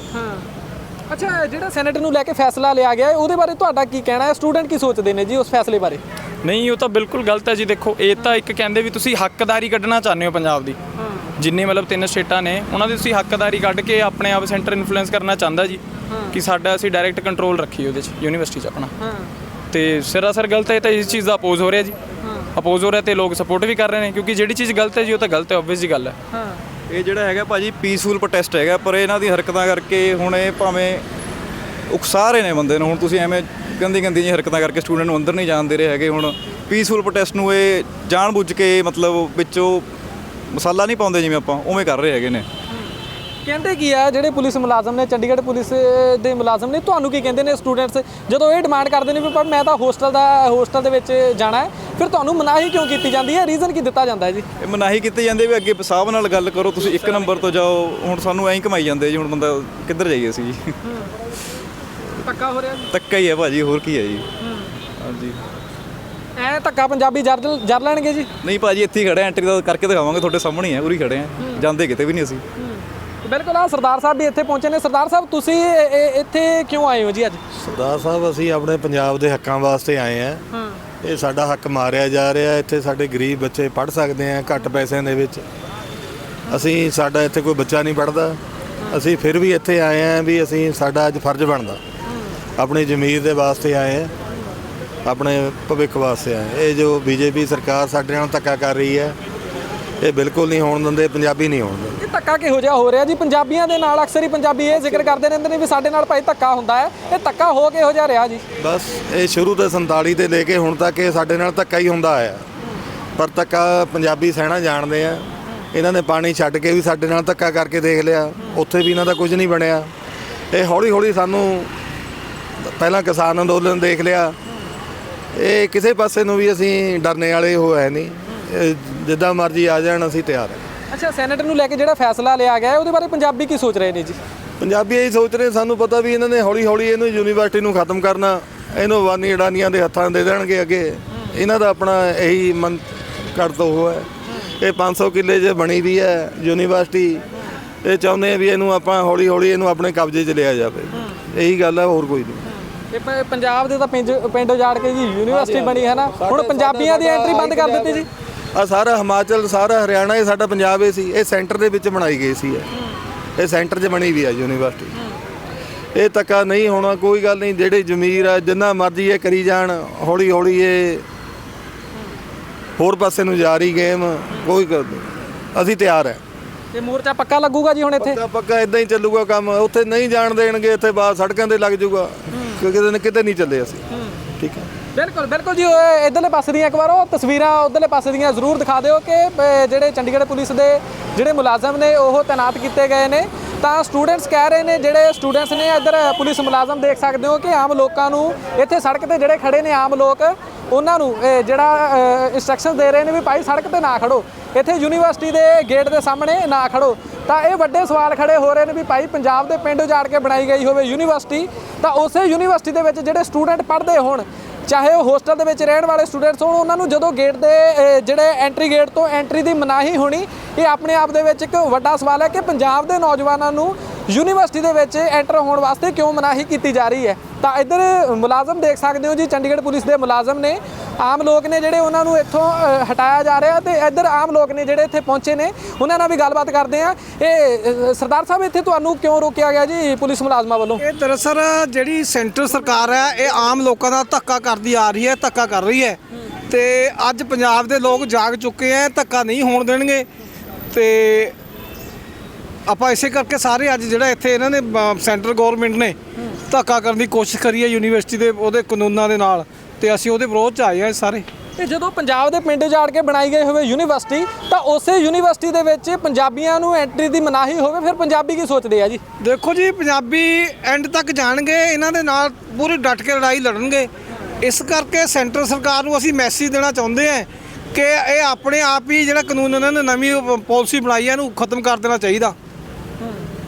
ਅੱਛਾ ਜਿਹੜਾ ਸੈਨੇਟ ਨੂੰ ਲੈ ਕੇ ਫੈਸਲਾ ਲਿਆ ਗਿਆ ਹੈ, ਉਹਦੇ ਬਾਰੇ ਤੁਹਾਡਾ ਕੀ ਕਹਿਣਾ ਹੈ? ਸਟੂਡੈਂਟ ਕੀ ਸੋਚਦੇ ਨੇ ਜੀ ਉਸ ਫੈਸਲੇ ਬਾਰੇ? ਨਹੀਂ ਉਹ ਤਾਂ ਬਿਲਕੁਲ ਗਲਤ ਹੈ ਜੀ ਦੇਖੋ ਇਹ ਤਾਂ ਇੱਕ ਕਹਿੰਦੇ ਵੀ ਤੁਸੀਂ ਹੱਕਦਾਰੀ ਕੱਢਣਾ ਚਾਹੁੰਦੇ ਹੋ ਪੰਜਾਬ ਦੀ। ਜਿੰਨੇ ਮਤਲਬ ਤਿੰਨ ਸਟੇਟਾਂ ਨੇ ਉਹਨਾਂ ਦੀ ਤੁਸੀਂ ਹੱਕਦਾਰੀ ਕੱਢ ਕੇ ਆਪਣੇ ਆਪ ਸੈਂਟਰ ਇਨਫਲੂਐਂਸ ਕਰਨਾ ਚਾਹੁੰਦਾ ਜੀ ਕਿ ਸਾਡਾ ਅਸੀਂ ਡਾਇਰੈਕਟ ਕੰਟਰੋਲ ਰੱਖੀਏ ਉਹਦੇ 'ਚ ਯੂਨੀਵਰਸਿਟੀ 'ਚ ਆਪਣਾ। ਤੇ ਸਰਾਸਰ ਗਲਤ ਹੈ ਤਾਂ ਇਸ ਚੀਜ਼ ਦਾ ਅਪੋਜ਼ ਹੋ ਰਿਹਾ ਜੀ। ਅਪੋਜ਼ ਹੋ ਰਿਹਾ ਤੇ ਲੋਕ ਸਪੋਰਟ ਵੀ ਕਰ ਰਹੇ ਨੇ ਕਿਉਂਕਿ ਜਿਹੜੀ ਚੀਜ਼ ਗਲਤ ਹੈ ਜੀ ਉਹ ਤਾਂ ਗਲਤ ਹੈ ਆਬਵੀਅਸ ਜੀ ਗੱਲ ਹੈ। ਇਹ ਜਿਹੜਾ ਹੈਗਾ ਭਾਜੀ ਪੀਸਫੁਲ ਪ੍ਰੋਟੈਸਟ ਹੈਗਾ ਪਰ ਇਹਨਾਂ ਦੀ ਹਰਕਤਾਂ ਕਰਕੇ ਹੁਣ ਇਹ ਭਾਵੇਂ ਉਕਸਾ ਰਹੇ ਨੇ ਬੰਦੇ ਨੂੰ ਹੁਣ ਤੁਸੀਂ ਐਵੇਂ ਗੰਦੀ ਗੰਦੀ ਜਿਹੀ ਹਰਕਤਾਂ ਕਰਕੇ ਸਟੂਡੈਂਟ ਨੂੰ ਅੰਦਰ ਨਹੀਂ ਜਾਣ ਦੇ ਰਹੇ ਹੈਗੇ ਹੁਣ ਪੀਸਫੁਲ ਪ੍ਰੋਟੈਸਟ ਨੂੰ ਇਹ ਜਾਣਬੁੱਝ ਕੇ ਮਤਲਬ ਵਿੱਚੋਂ ਮਸਾਲਾ ਨਹੀਂ ਪਾਉਂਦੇ ਜਿਵੇਂ ਆਪਾਂ ਉਵੇਂ ਕਰ ਰਹੇ ਹੈਗੇ ਨੇ। ਕਹਿੰਦੇ ਕੀ ਆ ਜਿਹੜੇ ਪੁਲਿਸ ਮੁਲਾਜ਼ਮ ਨੇ ਚੰਡੀਗੜ੍ਹ ਪੁਲਿਸ ਦੇ ਮੁਲਾਜ਼ਮ ਨੇ ਤੁਹਾਨੂੰ ਕੀ ਕਹਿੰਦੇ ਨੇ ਸਟੂਡੈਂਟਸ ਜਦੋਂ ਇਹ ਡਿਮਾਂਡ ਕਰਦੇ ਨੇ ਵੀ ਪਰ ਮੈਂ ਤਾਂ ਹੋਸਟਲ ਦਾ ਹੋਸਟਲ ਦੇ ਵਿੱਚ ਜਾਣਾ ਹੈ ਫਿਰ ਤੁਹਾਨੂੰ ਮਨਾਹੀ ਕਿਉਂ ਕੀਤੀ ਜਾਂਦੀ ਹੈ? ਰੀਜ਼ਨ ਕੀ ਦਿੱਤਾ ਜਾਂਦਾ ਹੈ ਜੀ? ਇਹ ਮਨਾਹੀ ਕੀਤੀ ਜਾਂਦੀ ਵੀ ਅੱਗੇ ਸਾਹਿਬ ਨਾਲ ਗੱਲ ਕਰੋ ਤੁਸੀਂ ਇੱਕ ਨੰਬਰ ਤੋਂ ਜਾਓ ਹੁਣ ਸਾਨੂੰ ਐਂ ਹੀ ਕਮਾਈ ਜਾਂਦੇ ਜੀ ਹੁਣ ਬੰਦਾ ਕਿੱਧਰ ਜਾਈਏ ਅਸੀਂ ਜੀ? ਧੱਕਾ ਹੋ ਰਿਹਾ ਜੀ? ਧੱਕਾ ਹੀ ਹੈ ਭਾਜੀ ਹੋਰ ਕੀ ਹੈ ਜੀ? ਹਾਂਜੀ। ਐ ਧੱਕਾ ਪੰਜਾਬੀ ਜਰ ਜਰ ਲੈਣਗੇ ਜੀ? ਨਹੀਂ ਭਾਜੀ ਇੱਥੇ ਹੀ ਖੜੇ ਐਂਟਰੀ ਦਾ ਕਰਕੇ ਦਿਖਾਵਾਂਗੇ ਤੁਹਾਡੇ ਸਾਹਮਣੇ ਹੀ ਹੈ ਉਰੀ ਖੜੇ ਆ ਜਾਂਦੇ ਕਿਤੇ ਵੀ ਨਹੀਂ ਅਸੀਂ। ਬਿਲਕੁਲ ਆ ਸਰਦਾਰ ਸਾਹਿਬ ਵੀ ਇੱਥੇ ਪਹੁੰਚੇ ਨੇ। ਸਰਦਾਰ ਸਾਹਿਬ ਤੁਸੀਂ ਇੱਥੇ ਕਿਉਂ ਆਏ ਹੋ ਜੀ ਅੱਜ? ਸਰਦਾਰ ਸਾਹਿਬ ਅਸੀਂ ਆਪਣੇ ਪੰਜਾਬ ਦੇ ਹੱਕਾਂ ਵਾਸਤੇ ਆਏ ਆ ਇਹ ਸਾਡਾ ਹੱਕ ਮਾਰਿਆ ਜਾ ਰਿਹਾ। ਇੱਥੇ ਸਾਡੇ ਗਰੀਬ ਬੱਚੇ ਪੜ੍ਹ ਸਕਦੇ ਆ ਘੱਟ ਪੈਸਿਆਂ ਦੇ ਵਿੱਚ। ਅਸੀਂ ਸਾਡਾ ਇੱਥੇ ਕੋਈ ਬੱਚਾ ਨਹੀਂ ਪੜ੍ਹਦਾ। ਅਸੀਂ ਫਿਰ ਵੀ ਇੱਥੇ ਆਏ ਆ ਵੀ ਅਸੀਂ ਸਾਡਾ ਅੱਜ ਫਰਜ਼ ਬਣਦਾ। ਆਪਣੀ ਜ਼ਮੀਰ ਦੇ ਵਾਸਤੇ ਆਏ ਆ ਆਪਣੇ ਭਵਿੱਖ ਵਾਸਤੇ ਆਏ ਇਹ ਜੋ ਬੀਜੇਪੀ ਸਰਕਾਰ ਸਾਡੇ ਨਾਲ ਧੱਕਾ ਕਰ ਰਹੀ ਹੈ ਇਹ ਬਿਲਕੁਲ ਨਹੀਂ ਹੋਣ ਦਿੰਦੇ ਪੰਜਾਬੀ ਨਹੀਂ ਹੋਣ ਦਿੰਦੇ। ਇਹ ਧੱਕਾ ਕਿਹੋ ਜਿਹਾ ਹੋ ਰਿਹਾ ਜੀ? ਪੰਜਾਬੀਆਂ ਦੇ ਨਾਲ ਅਕਸਰ ਹੀ ਪੰਜਾਬੀ ਇਹ ਜ਼ਿਕਰ ਕਰਦੇ ਰਹਿੰਦੇ ਨੇ ਵੀ ਸਾਡੇ ਨਾਲ ਭਾਈ ਧੱਕਾ ਹੁੰਦਾ ਹੈ। ਇਹ ਧੱਕਾ ਹੋ ਕਿਹੋ ਜਿਹਾ ਰਿਹਾ ਜੀ? ਬਸ ਇਹ ਸ਼ੁਰੂ ਤੋਂ 47 ਤੇ ਲੈ ਕੇ ਹੁਣ ਤੱਕ ਇਹ ਸਾਡੇ ਨਾਲ ਧੱਕਾ ਹੀ ਹੁੰਦਾ ਆਇਆ। ਪਰ ਧੱਕਾ ਪੰਜਾਬੀ ਸਹਿਣਾ ਜਾਣਦੇ ਆ। ਇਹਨਾਂ ਨੇ ਪਾਣੀ ਛੱਡ ਕੇ ਵੀ ਸਾਡੇ ਨਾਲ ਧੱਕਾ ਕਰਕੇ ਦੇਖ ਲਿਆ। ਉੱਥੇ ਵੀ ਇਹਨਾਂ ਦਾ ਕੁਝ ਨਹੀਂ ਬਣਿਆ। ਇਹ ਹੌਲੀ ਹੌਲੀ ਸਾਨੂੰ ਪਹਿਲਾਂ ਕਿਸਾਨ ਅੰਦੋਲਨ ਦੇਖ ਲਿਆ। ਇਹ ਕਿਸੇ ਪਾਸੇ ਨੂੰ ਵੀ ਅਸੀਂ ਡਰਨੇ ਵਾਲੇ ਹੋ ਹੈ ਨਹੀਂ। ਜਿੱਦਾਂ ਮਰਜ਼ੀ ਆ ਜਾਣ ਅਸੀਂ ਤਿਆਰ ਹਾਂ। ਅੱਛਾ ਸੈਨੇਟ ਨੂੰ ਲੈ ਕੇ ਜਿਹੜਾ ਫੈਸਲਾ ਲਿਆ ਗਿਆ ਹੈ, ਉਹਦੇ ਬਾਰੇ ਪੰਜਾਬੀ ਕੀ ਸੋਚ ਰਹੇ ਨੇ ਜੀ? ਪੰਜਾਬੀ ਇਹ ਸੋਚ ਰਹੇ ਸਾਨੂੰ ਪਤਾ ਵੀ ਇਹਨਾਂ ਨੇ ਹੌਲੀ ਹੌਲੀ ਇਹਨੂੰ ਯੂਨੀਵਰਸਿਟੀ ਨੂੰ ਖਤਮ ਕਰਨਾ ਇਹਨੂੰ ਵਾਨੀ ਅਡਾਨੀਆਂ ਦੇ ਹੱਥਾਂ ਦੇ ਦੇਣਗੇ ਅੱਗੇ। ਇਹਨਾਂ ਦਾ ਆਪਣਾ ਇਹੀ ਮਨ ਕਰਤ ਉਹ ਹੈ। ਇਹ 500 ਕਿੱਲੇ 'ਚ ਬਣੀ ਵੀ ਹੈ ਯੂਨੀਵਰਸਿਟੀ ਇਹ ਚਾਹੁੰਦੇ ਆ ਵੀ ਇਹਨੂੰ ਆਪਾਂ ਹੌਲੀ ਹੌਲੀ ਇਹਨੂੰ ਆਪਣੇ ਕਬਜ਼ੇ 'ਚ ਲਿਆ ਜਾਵੇ। ਇਹੀ ਗੱਲ ਹੈ ਹੋਰ ਕੋਈ ਨਹੀਂ। ਇਹ ਪ- ਪੰਜਾਬ ਦੇ ਤਾਂ ਪਿੰਡ ਪਿੰਡ ਉਜਾੜ ਕੇ ਜੀ ਯੂਨੀਵਰਸਿਟੀ ਬਣੀ ਹੈ ਨਾ। ਹੁਣ ਪੰਜਾਬੀਆਂ ਦੀ ਐਂਟਰੀ ਬੰਦ ਕਰ ਦਿੱਤੀ ਜੀ। ਆ ਸਾਰਾ ਹਿਮਾਚਲ ਸਾਰਾ ਹਰਿਆਣਾ ਇਹ ਸਾਡਾ ਪੰਜਾਬ ਹੀ ਸੀ। ਇਹ ਸੈਂਟਰ ਦੇ ਵਿੱਚ ਬਣਾਈ ਗਈ ਸੀ ਇਹ। ਇਹ ਸੈਂਟਰ 'ਚ ਬਣੀ ਵੀ ਆ ਯੂਨੀਵਰਸਿਟੀ। ਇਹ ਧੱਕਾ ਨਹੀਂ ਹੋਣਾ ਕੋਈ ਗੱਲ ਨਹੀਂ ਜਿਹੜੇ ਜ਼ਮੀਰ ਆ ਜਿੰਨਾ ਮਰਜ਼ੀ ਇਹ ਕਰੀ ਜਾਣ ਹੌਲੀ ਹੌਲੀ ਇਹ ਹੋਰ ਪਾਸੇ ਨੂੰ ਜਾ ਰਹੀ ਗੇਮ ਕੋਈ। ਅਸੀਂ ਤਿਆਰ ਹੈ ਤੇ ਮੋਰਚਾ ਪੱਕਾ ਲੱਗੂਗਾ ਜੀ ਹੁਣ ਇੱਥੇ? ਪੱਕਾ ਪੱਕਾ ਇਦਾਂ ਹੀ ਚੱਲੂਗਾ ਕੰਮ। ਉੱਥੇ ਨਹੀਂ ਜਾਣ ਦੇਣਗੇ ਇੱਥੇ ਬਾਹਰ ਸੜਕਾਂ ਤੇ ਲੱਗ ਜਾਊਗਾ ਕਿ ਕਿਤੇ ਨਾ ਕਿਤੇ ਨਹੀਂ ਚੱਲੇ ਅਸੀਂ। ਠੀਕ ਹੈ ਬਿਲਕੁਲ ਬਿਲਕੁਲ ਜੀ, ਉਹ ਇਧਰਲੇ ਪਾਸੇ ਦੀਆਂ ਇੱਕ ਵਾਰ ਉਹ ਤਸਵੀਰਾਂ ਉਧਰਲੇ ਪਾਸੇ ਦੀਆਂ ਜ਼ਰੂਰ ਦਿਖਾ ਦਿਓ ਕਿ ਜਿਹੜੇ ਚੰਡੀਗੜ੍ਹ ਪੁਲਿਸ ਦੇ ਜਿਹੜੇ ਮੁਲਾਜ਼ਮ ਨੇ, ਉਹ ਤਾਇਨਾਤ ਕੀਤੇ ਗਏ ਨੇ। ਤਾਂ ਸਟੂਡੈਂਟਸ ਕਹਿ ਰਹੇ ਨੇ, ਜਿਹੜੇ ਸਟੂਡੈਂਟਸ ਨੇ ਇੱਧਰ ਪੁਲਿਸ ਮੁਲਾਜ਼ਮ ਦੇਖ ਸਕਦੇ ਹੋ ਕਿ ਆਮ ਲੋਕਾਂ ਨੂੰ ਇੱਥੇ ਸੜਕ ਤੇ ਜਿਹੜੇ ਖੜੇ ਨੇ ਆਮ ਲੋਕ, ਉਹਨਾਂ ਨੂੰ ਜਿਹੜਾ ਇਨਸਟਰਕਸ਼ਨ ਦੇ ਰਹੇ ਨੇ ਵੀ ਭਾਈ ਸੜਕ ਤੇ ਨਾ ਖੜੋ। ਇੱਥੇ ਯੂਨੀਵਰਸਿਟੀ ਦੇ ਗੇਟ ਦੇ ਸਾਹਮਣੇ ਨਾ ਖੜੋ। ਤਾਂ ਇਹ ਵੱਡੇ ਸਵਾਲ ਖੜੇ ਹੋ ਰਹੇ ਨੇ ਵੀ ਭਾਈ ਪੰਜਾਬ ਦੇ ਪਿੰਡ ਉਜਾੜ ਕੇ ਬਣਾਈ ਗਈ ਹੋਵੇ ਯੂਨੀਵਰਸਿਟੀ, ਤਾਂ ਉਸੇ ਯੂਨੀਵਰਸਿਟੀ ਦੇ ਵਿੱਚ ਜਿਹੜੇ ਸਟੂਡੈਂਟ ਪੜ੍ਹਦੇ ਹੋਣ ਚਾਹੇ ਉਹ ਹੋਸਟਲ ਦੇ ਵਿੱਚ ਰਹਿਣ ਵਾਲੇ ਸਟੂਡੈਂਟਸ ਹੋਣ, ਉਹਨਾਂ ਨੂੰ ਜਦੋਂ ਗੇਟ ਦੇ ਜਿਹੜੇ ਐਂਟਰੀ ਗੇਟ ਤੋਂ ਐਂਟਰੀ ਦੀ ਮਨਾਹੀ ਹੋਣੀ, ਇਹ ਆਪਣੇ ਆਪ ਦੇ ਵਿੱਚ ਇੱਕ ਵੱਡਾ ਸਵਾਲ ਹੈ ਕਿ ਪੰਜਾਬ ਦੇ ਨੌਜਵਾਨਾਂ ਨੂੰ ਯੂਨੀਵਰਸਿਟੀ ਦੇ ਵਿੱਚ ਐਂਟਰ ਹੋਣ ਵਾਸਤੇ ਕਿਉਂ ਮਨਾਹੀ ਕੀਤੀ ਜਾ ਰਹੀ ਹੈ? ਤਾਂ ਇੱਧਰ ਮੁਲਾਜ਼ਮ ਦੇਖ ਸਕਦੇ ਹੋ ਜੀ, ਚੰਡੀਗੜ੍ਹ ਪੁਲਿਸ ਦੇ ਮੁਲਾਜ਼ਮ ਨੇ। ਆਮ ਲੋਕ ਨੇ ਜਿਹੜੇ ਉਹਨਾਂ ਨੂੰ ਇੱਥੋਂ ਹਟਾਇਆ ਜਾ ਰਿਹਾ ਤੇ ਇੱਧਰ ਆਮ ਲੋਕ ਨੇ ਜਿਹੜੇ ਇੱਥੇ ਪਹੁੰਚੇ ਨੇ, ਉਹਨਾਂ ਨਾਲ ਵੀ ਗੱਲਬਾਤ ਕਰਦੇ ਆ ਇਹ ਸਰਦਾਰ ਸਾਹਿਬ, ਇੱਥੇ ਤੁਹਾਨੂੰ ਕਿਉਂ ਰੋਕਿਆ ਗਿਆ ਜੀ ਪੁਲਿਸ ਮੁਲਾਜ਼ਮਾਂ ਵੱਲੋਂ? ਇਹ ਦਰਅਸਲ ਜਿਹੜੀ ਸੈਂਟਰ ਸਰਕਾਰ ਹੈ, ਇਹ ਆਮ ਲੋਕਾਂ ਦਾ ਧੱਕਾ ਕਰਦੀ ਆ ਰਹੀ ਹੈ, ਧੱਕਾ ਕਰ ਰਹੀ ਹੈ। ਤੇ ਅੱਜ ਪੰਜਾਬ ਦੇ ਲੋਕ ਜਾਗ ਚੁੱਕੇ ਹੈ, ਧੱਕਾ ਨਹੀਂ ਹੋਣ ਦੇਣਗੇ। ਤੇ ਆਪਾਂ ਇਸੇ ਕਰਕੇ ਸਾਰੇ ਅੱਜ ਜਿਹੜਾ ਇੱਥੇ ਇਹਨਾਂ ਨੇ ਸੈਂਟਰ ਗਵਰਨਮੈਂਟ ਨੇ ਧੱਕਾ ਕਰਨ ਦੀ ਕੋਸ਼ਿਸ਼ ਕਰੀ ਹੈ ਯੂਨੀਵਰਸਿਟੀ ਦੇ ਉਹਦੇ ਕਾਨੂੰਨਾਂ ਦੇ ਨਾਲ ਤੇ ਅਸੀਂ ਉਹਦੇ ਵਿਰੋਧ ਚ ਆਏ ਹਾਂ ਸਾਰੇ। ਤੇ ਜਦੋਂ ਪੰਜਾਬ ਦੇ ਪਿੰਡ ਉਜਾੜ ਕੇ ਬਣਾਈ ਗਈ ਹੋਵੇ ਯੂਨੀਵਰਸਿਟੀ ਤਾਂ ਉਸੇ ਯੂਨੀਵਰਸਿਟੀ ਦੇ ਵਿੱਚ ਪੰਜਾਬੀਆਂ ਨੂੰ ਐਂਟਰੀ ਦੀ ਮਨਾਹੀ ਹੋਵੇ ਫਿਰ ਪੰਜਾਬੀ ਕੀ ਸੋਚਦੇ ਆ ਜੀ? ਦੇਖੋ ਜੀ ਪੰਜਾਬੀ ਐਂਡ ਤੱਕ ਜਾਣਗੇ ਇਹਨਾਂ ਦੇ ਨਾਲ ਪੂਰੀ ਡਟ ਕੇ ਲੜਾਈ ਲੜਨਗੇ। ਇਸ ਕਰਕੇ ਸੈਂਟਰ ਸਰਕਾਰ ਨੂੰ ਅਸੀਂ ਮੈਸੇਜ ਦੇਣਾ ਚਾਹੁੰਦੇ ਹਾਂ ਕਿ ਇਹ ਆਪਣੇ ਆਪ ਹੀ ਜਿਹੜਾ ਕਾਨੂੰਨ ਇਹਨਾਂ ਨੇ ਨਵੀਂ ਪਾਲਿਸੀ ਬਣਾਈ ਹੈ ਇਹਨੂੰ ਖਤਮ ਕਰ ਦੇਣਾ ਚਾਹੀਦਾ।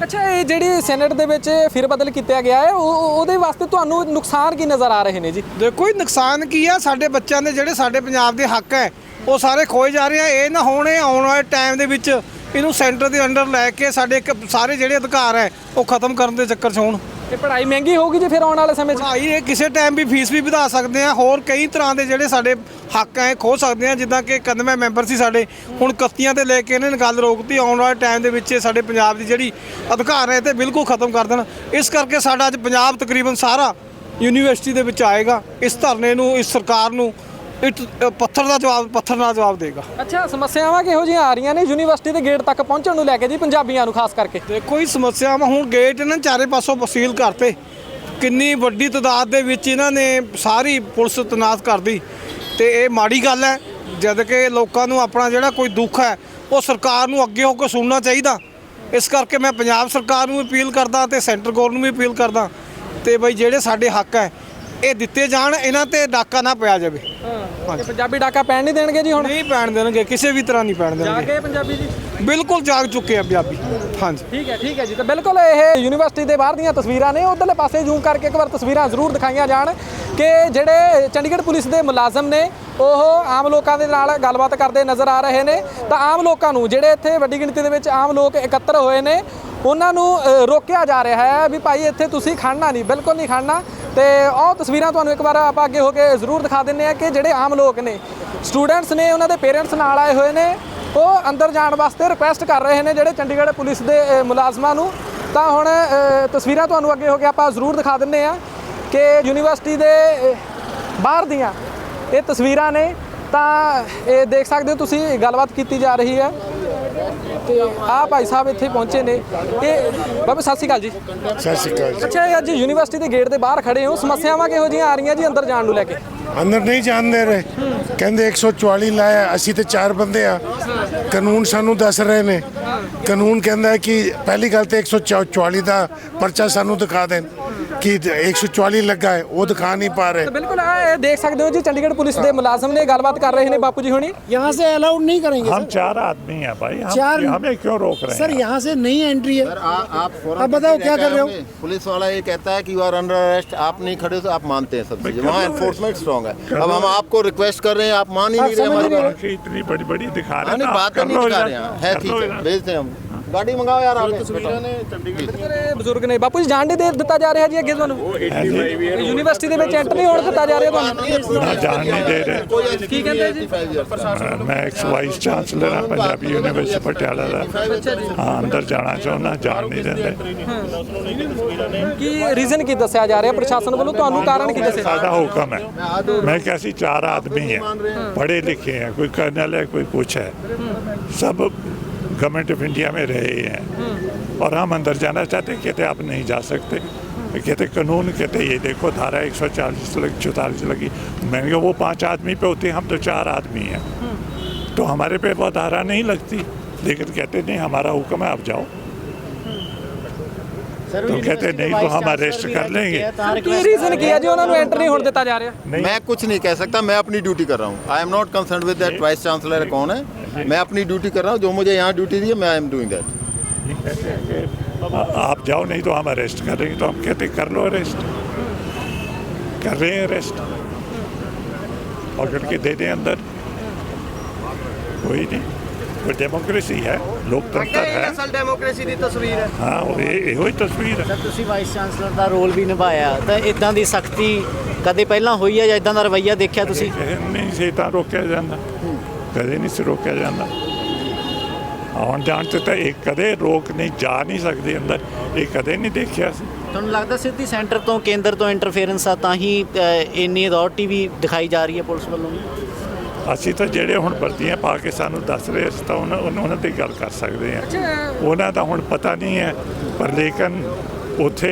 ਅੱਛਾ, ਇਹ ਜਿਹੜੀ ਸੈਨੇਟ ਦੇ ਵਿੱਚ ਫਿਰ ਬਦਲ ਕੀਤਾ ਗਿਆ ਹੈ, ਉਹ- ਉਹਦੇ ਵਾਸਤੇ ਤੁਹਾਨੂੰ ਨੁਕਸਾਨ ਕੀ ਨਜ਼ਰ ਆ ਰਹੇ ਨੇ ਜੀ? ਦੇਖੋ ਇਹ ਨੁਕਸਾਨ ਕੀ ਆ? ਸਾਡੇ ਬੱਚਿਆਂ ਦੇ ਜਿਹੜੇ ਸਾਡੇ ਪੰਜਾਬ ਦੇ ਹੱਕ ਹੈ, ਉਹ ਸਾਰੇ ਖੋਏ ਜਾ ਰਹੇ ਆ। ਇਹ ਨਾ ਹੋਣ ਆਉਣ ਵਾਲੇ ਟਾਈਮ ਦੇ ਵਿੱਚ ਇਹਨੂੰ ਸੈਂਟਰ ਦੇ ਅੰਡਰ ਲੈ ਕੇ ਸਾਡੇ ਇੱਕ ਸਾਰੇ ਜਿਹੜੇ ਅਧਿਕਾਰ ਹੈ, ਉਹ ਖਤਮ ਕਰਨ ਦੇ ਚੱਕਰ 'ਚ ਹੋਣ। ਇਹ ਪੜ੍ਹਾਈ ਮਹਿੰਗੀ ਹੋਊਗੀ ਜੀ ਫਿਰ ਆਉਣ ਵਾਲੇ ਸਮੇਂ 'ਚ? ਭਾਈ ਇਹ ਕਿਸੇ ਟਾਈਮ ਵੀ ਫੀਸ ਵੀ ਵਧਾ ਸਕਦੇ ਆ। ਹੋਰ ਕਈ ਤਰ੍ਹਾਂ ਦੇ ਜਿਹੜੇ ਸਾਡੇ ਹੱਕ ਹੈ ਖੋ ਸਕਦੇ ਆ, ਜਿੱਦਾਂ ਕਿ ਕਦਮੇ ਮੈਂਬਰ ਸੀ ਸਾਡੇ, ਹੁਣ ਕਸਤੀਆਂ ਤੇ ਲੈ ਕੇ ਇਹਨਾਂ ਨੇ ਗੱਲ ਰੋਕਤੀ, ਆਉਣ ਵਾਲੇ ਟਾਈਮ ਦੇ ਵਿੱਚ ਇਹ ਸਾਡੇ ਪੰਜਾਬ ਦੀ ਜਿਹੜੀ ਅਧਿਕਾਰ ਹੈ ਤੇ ਬਿਲਕੁਲ ਖਤਮ ਕਰ ਦੇਣ। ਇਸ ਕਰਕੇ ਸਾਡਾ ਅੱਜ ਪੰਜਾਬ ਤਕਰੀਬਨ ਸਾਰਾ ਯੂਨੀਵਰਸਿਟੀ ਦੇ ਵਿੱਚ ਆਏਗਾ। ਇਸ ਧਰਨੇ ਨੂੰ, ਇਸ ਸਰਕਾਰ ਨੂੰ ਇੱਟ ਪੱਥਰ ਦਾ ਜਵਾਬ ਪੱਥਰ ਨਾਲ ਜਵਾਬ ਦੇਗਾ। ਅੱਛਾ ਸਮੱਸਿਆਵਾਂ ਕਿਹੋ ਜਿਹੀਆਂ ਆ ਰਹੀਆਂ ਨੇ ਯੂਨੀਵਰਸਿਟੀ ਦੇ ਗੇਟ ਤੱਕ ਪਹੁੰਚਣ ਨੂੰ ਲੈ ਕੇ ਜੀ ਪੰਜਾਬੀਆਂ ਨੂੰ ਖਾਸ ਕਰਕੇ? ਦੇਖੋ ਇਹ ਸਮੱਸਿਆਵਾਂ ਹੁਣ ਗੇਟ ਇਹਨਾਂ ਨੇ ਚਾਰੇ ਪਾਸੋਂ ਵਸੀਲ ਕਰਤੇ। ਕਿੰਨੀ ਵੱਡੀ ਤਾਦਾਦ ਦੇ ਵਿੱਚ ਇਹਨਾਂ ਨੇ ਸਾਰੀ ਪੁਲਿਸ ਤਨਾਤ ਕਰਦੀ ਤੇ ਇਹ ਮਾੜੀ ਗੱਲ ਹੈ ਜਦ ਕਿ ਲੋਕਾਂ ਨੂੰ ਆਪਣਾ ਜਿਹੜਾ ਕੋਈ ਦੁੱਖ ਹੈ ਉਹ ਸਰਕਾਰ ਨੂੰ ਅੱਗੇ ਹੋ ਕੇ ਸੁਣਨਾ ਚਾਹੀਦਾ। ਇਸ ਕਰਕੇ ਮੈਂ ਪੰਜਾਬ ਸਰਕਾਰ ਨੂੰ ਅਪੀਲ ਕਰਦਾ ਤੇ ਸੈਂਟਰ ਗੌਰਮੈਂਟ ਨੂੰ ਵੀ ਅਪੀਲ ਕਰਦਾ। ਤੇ ਬਈ ਜਿਹੜੇ ਸਾਡੇ ਹੱਕ ਹੈ ਇਹ ਦਿੱਤੇ ਜਾਣ ਇਹਨਾਂ ਤੇ ਡਾਕਾ ਨਾ ਪਿਆ ਜਾਵੇ। ਤੇ ਪੰਜਾਬੀ ਡਾਕਾ ਪੈਣ ਨਹੀਂ ਦੇਣਗੇ ਜੀ ਹੁਣ? ਨਹੀਂ ਪੈਣ ਦੇਣਗੇ ਕਿਸੇ ਵੀ ਤਰ੍ਹਾਂ ਨਹੀਂ ਪੈਣ ਜਾ ਦੇਣਗੇ ਕੇ ਪੰਜਾਬੀ ਜੀ? ਬਿਲਕੁਲ ਜਾਗ ਚੁੱਕੇ ਆ ਪੰਜਾਬੀ। ਹਾਂਜੀ। ਠੀਕ ਹੈ ਠੀਕ ਹੈ ਜੀ। ਤਾਂ ਬਿਲਕੁਲ ਇਹ ਯੂਨੀਵਰਸਿਟੀ ਦੇ ਬਾਹਰ ਦੀਆਂ ਤਸਵੀਰਾਂ ਨੇ ਉਧਰਲੇ ਪਾਸੇ ਜ਼ੂਮ ਕਰਕੇ ਇੱਕ ਵਾਰ ਤਸਵੀਰਾਂ ਜ਼ਰੂਰ ਦਿਖਾਈਆਂ ਜਾਣ ਕਿ ਜਿਹੜੇ ਚੰਡੀਗੜ੍ਹ ਪੁਲਿਸ ਦੇ ਮੁਲਾਜ਼ਮ ਨੇ ਉਹ ਆਮ ਲੋਕਾਂ ਦੇ ਨਾਲ ਗੱਲਬਾਤ ਕਰਦੇ ਨਜ਼ਰ ਆ ਰਹੇ ਨੇ। ਤਾਂ ਆਮ ਲੋਕਾਂ ਨੂੰ ਜਿਹੜੇ ਇੱਥੇ ਵੱਡੀ ਗਿਣਤੀ ਦੇ ਵਿੱਚ ਆਮ ਲੋਕ ਇਕੱਤਰ ਹੋਏ ਨੇ ਉਹਨਾਂ ਨੂੰ ਅ, ਰੋਕਿਆ ਜਾ ਰਿਹਾ ਹੈ ਵੀ ਭਾਈ ਇੱਥੇ ਤੁਸੀਂ ਖੜਨਾ ਨਹੀਂ ਬਿਲਕੁਲ ਨਹੀਂ ਖੜਨਾ। ਤੇ ਉਹ ਤਸਵੀਰਾਂ ਤੁਹਾਨੂੰ ਇੱਕ ਵਾਰ ਆਪਾਂ ਅੱਗੇ ਹੋ ਕੇ ਜ਼ਰੂਰ ਦਿਖਾ ਦਿੰਨੇ ਆ ਕਿ ਜਿਹੜੇ ਆਮ ਲੋਕ ਨੇ ਸਟੂਡੈਂਟਸ ਨੇ ਉਹਨਾਂ ਦੇ ਪੇਰੈਂਟਸ ਨਾਲ ਆਏ ਹੋਏ ਨੇ, ਉਹ ਅੰਦਰ ਜਾਣ ਵਾਸਤੇ ਰਿਕੁਐਸਟ ਕਰ ਰਹੇ ਨੇ ਜਿਹੜੇ ਚੰਡੀਗੜ੍ਹ ਪੁਲਿਸ ਦੇ ਮੁਲਾਜ਼ਮਾਂ ਨੂੰ। ਤਾਂ ਹੁਣ ਤਸਵੀਰਾਂ ਤੁਹਾਨੂੰ ਅੱਗੇ ਹੋ ਕੇ ਆਪਾਂ ਜ਼ਰੂਰ ਦਿਖਾ ਦਿੰਨੇ ਆ ਕਿ ਯੂਨੀਵਰਸਿਟੀ ਦੇ ਬਾਹਰ ਦੀਆਂ ਇਹ ਤਸਵੀਰਾਂ ਨੇ। ਤਾਂ, ਇਹ ਦੇਖ ਸਕਦੇ ਹੋ ਤੁਸੀਂ, ਗੱਲਬਾਤ ਕੀਤੀ ਜਾ ਰਹੀ ਹੈ। ਤੇ ਆਹ ਭਾਈ ਸਾਹਿਬ ਇੱਥੇ ਪਹੁੰਚੇ ਨੇ। ਇਹ ਬਾਬਾ ਸਤਿ ਸ਼੍ਰੀ ਅਕਾਲ ਜੀ। ਸਤਿ ਸ਼੍ਰੀ ਅਕਾਲ ਜੀ। ਅੱਛਾ ਇਹ ਅੱਜ ਯੂਨੀਵਰਸਿਟੀ ਦੇ ਗੇਟ ਦੇ ਬਾਹਰ ਖੜੇ ਹੋ। ਸਮੱਸਿਆਵਾਂ ਕਿਹੋ ਜਿਹੀਆਂ ਆ ਰਹੀਆਂ ਜੀ ਅੰਦਰ ਜਾਣ ਨੂੰ ਲੈ ਕੇ? ਅੰਦਰ ਨਹੀਂ ਜਾਣ ਦੇ ਰਹੇ। ਕਹਿੰਦੇ 144 ਲਾਇਆ ਅਸੀਂ ਤੇ ਚਾਰ ਬੰਦੇ ਆ। ਕਾਨੂੰਨ ਸਾਨੂੰ ਦੱਸ ਰਹੇ ਨੇ। ਕਾਨੂੰਨ ਕਹਿੰਦਾ ਹੈ ਕਿ ਪਹਿਲੀ ਗੱਲ ਤੇ 144 ਦਾ ਪਰਚਾ ਸਾਨੂੰ ਦਿਖਾ ਦੇਣ। ਕਿ 144 ਲੱਗਾ ਹੈ ਉਹ ਦਿਖਾ ਨਹੀਂ ਪਾ ਰਹੇ ਤਾਂ ਬਿਲਕੁਲ ਆ ਇਹ ਦੇਖ ਸਕਦੇ ਹੋ ਜੀ ਚੰਡੀਗੜ੍ਹ ਪੁਲਿਸ ਦੇ ਮੁਲਾਜ਼ਮ ਨੇ ਗੱਲਬਾਤ ਕਰ ਰਹੇ ਨੇ ਬਾਪੂ ਜੀ ਹੁਣੀ यहाँ से अलाउड नहीं करेंगे हम सर चार आदमी हैं भाई हम चार- हमें क्यों रोक रहे सर हैं यहाँ से नहीं एंट्री है आप अब बताओ क्या कर रहे हो? पुलिस वाला ये कहता है कि यू आर अंडर अरेस्ट आप नहीं खड़े हो तो आप मानते हैं सब चीजें वहाँ एनफोर्समेंट स्ट्रॉन्ग है अब हम आपको रिक्वेस्ट कर रहे हैं आप मान ही नहीं रहे हमारी बात कि इतनी बड़ी बड़ी दिखा रहे हाँ, हैं नहीं ना, बात कर नहीं लो दिखा इधर, रहे हैं है कर ठीक लो है इधर। भेजते हैं हम ਗਾੜੀ ਮੰਗਾਓ ਯਾਰ ਆਪੇ ਤਸਵੀਰਾਂ ਨੇ ਚੰਡੀਗੜ੍ਹ ਦੇ ਬਜ਼ੁਰਗ ਨੇ ਬਾਪੂ ਜੀ ਜਾਣਦੇ ਦੇ ਦਿੱਤਾ ਜਾ ਰਿਹਾ ਜੀ ਅੱਗੇ ਤੁਹਾਨੂੰ? ਯੂਨੀਵਰਸਿਟੀ ਦੇ ਵਿੱਚ ਐਂਟਰ ਨਹੀਂ ਹੋਣ ਦਿੱਤਾ ਜਾ ਰਿਹਾ ਤੁਹਾਨੂੰ? ਜਾਣ ਨਹੀਂ ਦੇ ਰਹੇ। ਕੀ ਕਹਿੰਦੇ ਜੀ? ਮੈਂ ਐਕਸ ਵਾਈਸ ਚਾਂਸਲਰ ਆ ਪੰਜਾਬੀ ਯੂਨੀਵਰਸਿਟੀ ਪਟਿਆਲਾ ਦਾ। ਹਾਂ। ਅੰਦਰ ਜਾਣਾ ਚਾਹੁੰਦਾ ਜਾਣ ਨਹੀਂ ਦਿੰਦੇ। ਕੀ ਰੀਜ਼ਨ ਕੀ ਦੱਸਿਆ ਜਾ ਰਿਹਾ ਪ੍ਰਸ਼ਾਸਨ ਵੱਲੋਂ? ਤੁਹਾਨੂੰ ਕਾਰਨ ਕੀ ਦੱਸਿਆ ਸਾਡਾ ਹੁਕਮ ਹੈ। ਮੈਂ ਕਿਹਾ ਸੀ ਚਾਰ ਆਦਮੀ ਹੈ। ਪੜ੍ਹੇ ਲਿਖੇ ਹੈ ਕੋਈ ਕਰਨਲ ਹੈ ਕੋਈ ਕੁਛ ਹੈ। ਸਭ गवर्नमेंट ऑफ इंडिया में रहे हैं और हम अंदर जाना चाहते हैं कहते आप नहीं जा सकते कहते कानून कहते ये देखो धारा 140 लग चौतालीस लगी मैंने कहा वो पांच आदमी पे होती हम तो चार आदमी हैं तो हमारे पे वो धारा नहीं लगती लेकिन कहते नहीं हमारा हुक्म है आप जाओ तो कहते नहीं तो हम अरेस्ट कर लेंगे ਕੀ ਰੀਜ਼ਨ ਕੀ ਹੈ ਜੀ ਉਹਨਾਂ ਨੂੰ ਐਂਟਰ ਨਹੀਂ ਹੋਣ ਦਿੱਤਾ ਜਾ ਰਿਹਾ मैं कुछ नहीं कह सकता मैं अपनी ड्यूटी कर रहा हूँ I am not concern with that vice chancellor कौन है मैं अपनी ड्यूटी कर रहा हूँ जो मुझे यहाँ ड्यूटी दी है मैं आई एम डूइंग दैट कहते हैं कि आ- आप जाओ नहीं तो हम अरेस्ट करेंगे तो हम कहते कर लो अरेस्ट कर रहे हैं अरेस्ट पकड़ के दे दें अंदर कोई नहीं वो डेमोक्रेसी है लोकतंत्र है ਅਸਲ ਡੈਮੋਕ੍ਰੇਸੀ ਦੀ ਤਸਵੀਰ ਹੈ हाँ और ये ਇਹੋ ਹੀ ਤਸਵੀਰ ਹੈ ਸਰ ਤੁਸੀਂ ਵਾਈਸ ਚਾਂਸਲਰ ਦਾ ਰੋਲ ਵੀ ਨਿਭਾਇਆ ਤਾਂ ਇਦਾਂ ਦੀ ਸਖਤੀ ਕਦੇ ਪਹਿਲਾਂ ਹੋਈ ਹੈ ਜਾਂ ਇਦਾਂ ਦਾ ਰਵੱਈਆ ਦੇਖਿਆ ਤੁਸੀਂ ਨਹੀਂ ਸੀ ਤਾਂ ਰੋਕਿਆ ਜਾਂਦਾ ਕਦੇ ਨਹੀਂ ਸੀ ਰੋਕਿਆ ਜਾਂਦਾ। ਆਉਣ ਜਾਣ ਤੇ ਤਾਂ ਇਹ ਕਦੇ ਰੋਕ ਨਹੀਂ ਜਾ ਨਹੀਂ ਸਕਦੇ ਅੰਦਰ। ਇਹ ਕਦੇ ਨਹੀਂ ਦੇਖਿਆ ਸੀ। ਤੁਹਾਨੂੰ ਲੱਗਦਾ ਸਿੱਧੀ ਸੈਂਟਰ ਤੋਂ ਕੇਂਦਰ ਤੋਂ ਇੰਟਰਫੇਰੈਂਸ ਆ ਤਾਂ ਹੀ ਇੰਨੀ ਅਥਾਰਟੀ ਵੀ ਦਿਖਾਈ ਜਾ ਰਹੀ ਹੈ ਪੁਲਿਸ ਵੱਲੋਂ ਅਸੀਂ ਤਾਂ ਜਿਹੜੇ ਹੁਣ ਵਰਦੀਆਂ ਪਾ ਕੇ ਸਾਨੂੰ ਦੱਸ ਰਹੇ ਅਸੀਂ ਤਾਂ ਉਹਨਾਂ ਉਹਨਾਂ ਉਹਨਾਂ ਦੀ ਗੱਲ ਕਰ ਸਕਦੇ ਹਾਂ ਉਹਨਾਂ ਦਾ ਹੁਣ ਪਤਾ ਨਹੀਂ ਹੈ ਪਰ ਲੇਕਿਨ ਉਥੇ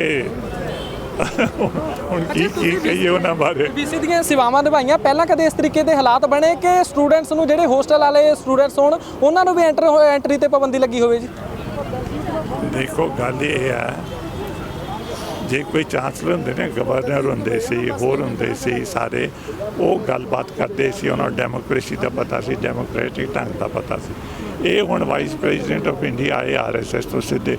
ਹੁਣ ਕੀ ਕੀ ਕਹੀਏ ਉਹਨਾਂ ਬਾਰੇ? ਬੀਸੀ ਦੀਆਂ ਸੇਵਾਵਾਂ ਨਿਭਾਈਆਂ। ਪਹਿਲਾਂ ਕਦੇ ਇਸ ਤਰੀਕੇ ਦੇ ਹਾਲਾਤ ਬਣੇ ਕਿ ਸਟੂਡੈਂਟਸ ਨੂੰ ਜਿਹੜੇ ਹੋਸਟਲ ਵਾਲੇ ਸਟੂਡੈਂਟਸ ਹੋਣ ਉਹਨਾਂ ਨੂੰ ਵੀ ਐਂਟਰ ਐਂਟਰੀ ਤੇ ਪਾਬੰਦੀ ਲੱਗੀ ਹੋਵੇ ਜੀ? ਦੇਖੋ ਗੱਲ ਇਹ ਹੈ ਜੇ ਕੋਈ ਚਾਂਸਲਰ ਹੁੰਦੇ ਨੇ ਗਵਰਨਰ ਹੁੰਦੇ ਸੀ ਹੋਰ ਹੁੰਦੇ ਸੀ ਸਾਰੇ ਉਹ ਗੱਲਬਾਤ ਕਰਦੇ ਸੀ ਉਹਨਾਂ ਨੂੰ ਡੈਮੋਕ੍ਰੇਸੀ ਦਾ ਪਤਾ ਸੀ ਡੈਮੋਕ੍ਰੈਟਿਕ ਢੰਗ ਦਾ ਪਤਾ ਸੀ। ਇਹ ਹੁਣ ਵਾਈਸ ਪ੍ਰੈਜ਼ੀਡੈਂਟ ਆਫ ਇੰਡੀਆ ਆਏ ਆਰਐਸਐਸ ਤੋਂ ਸਿੱਧੇ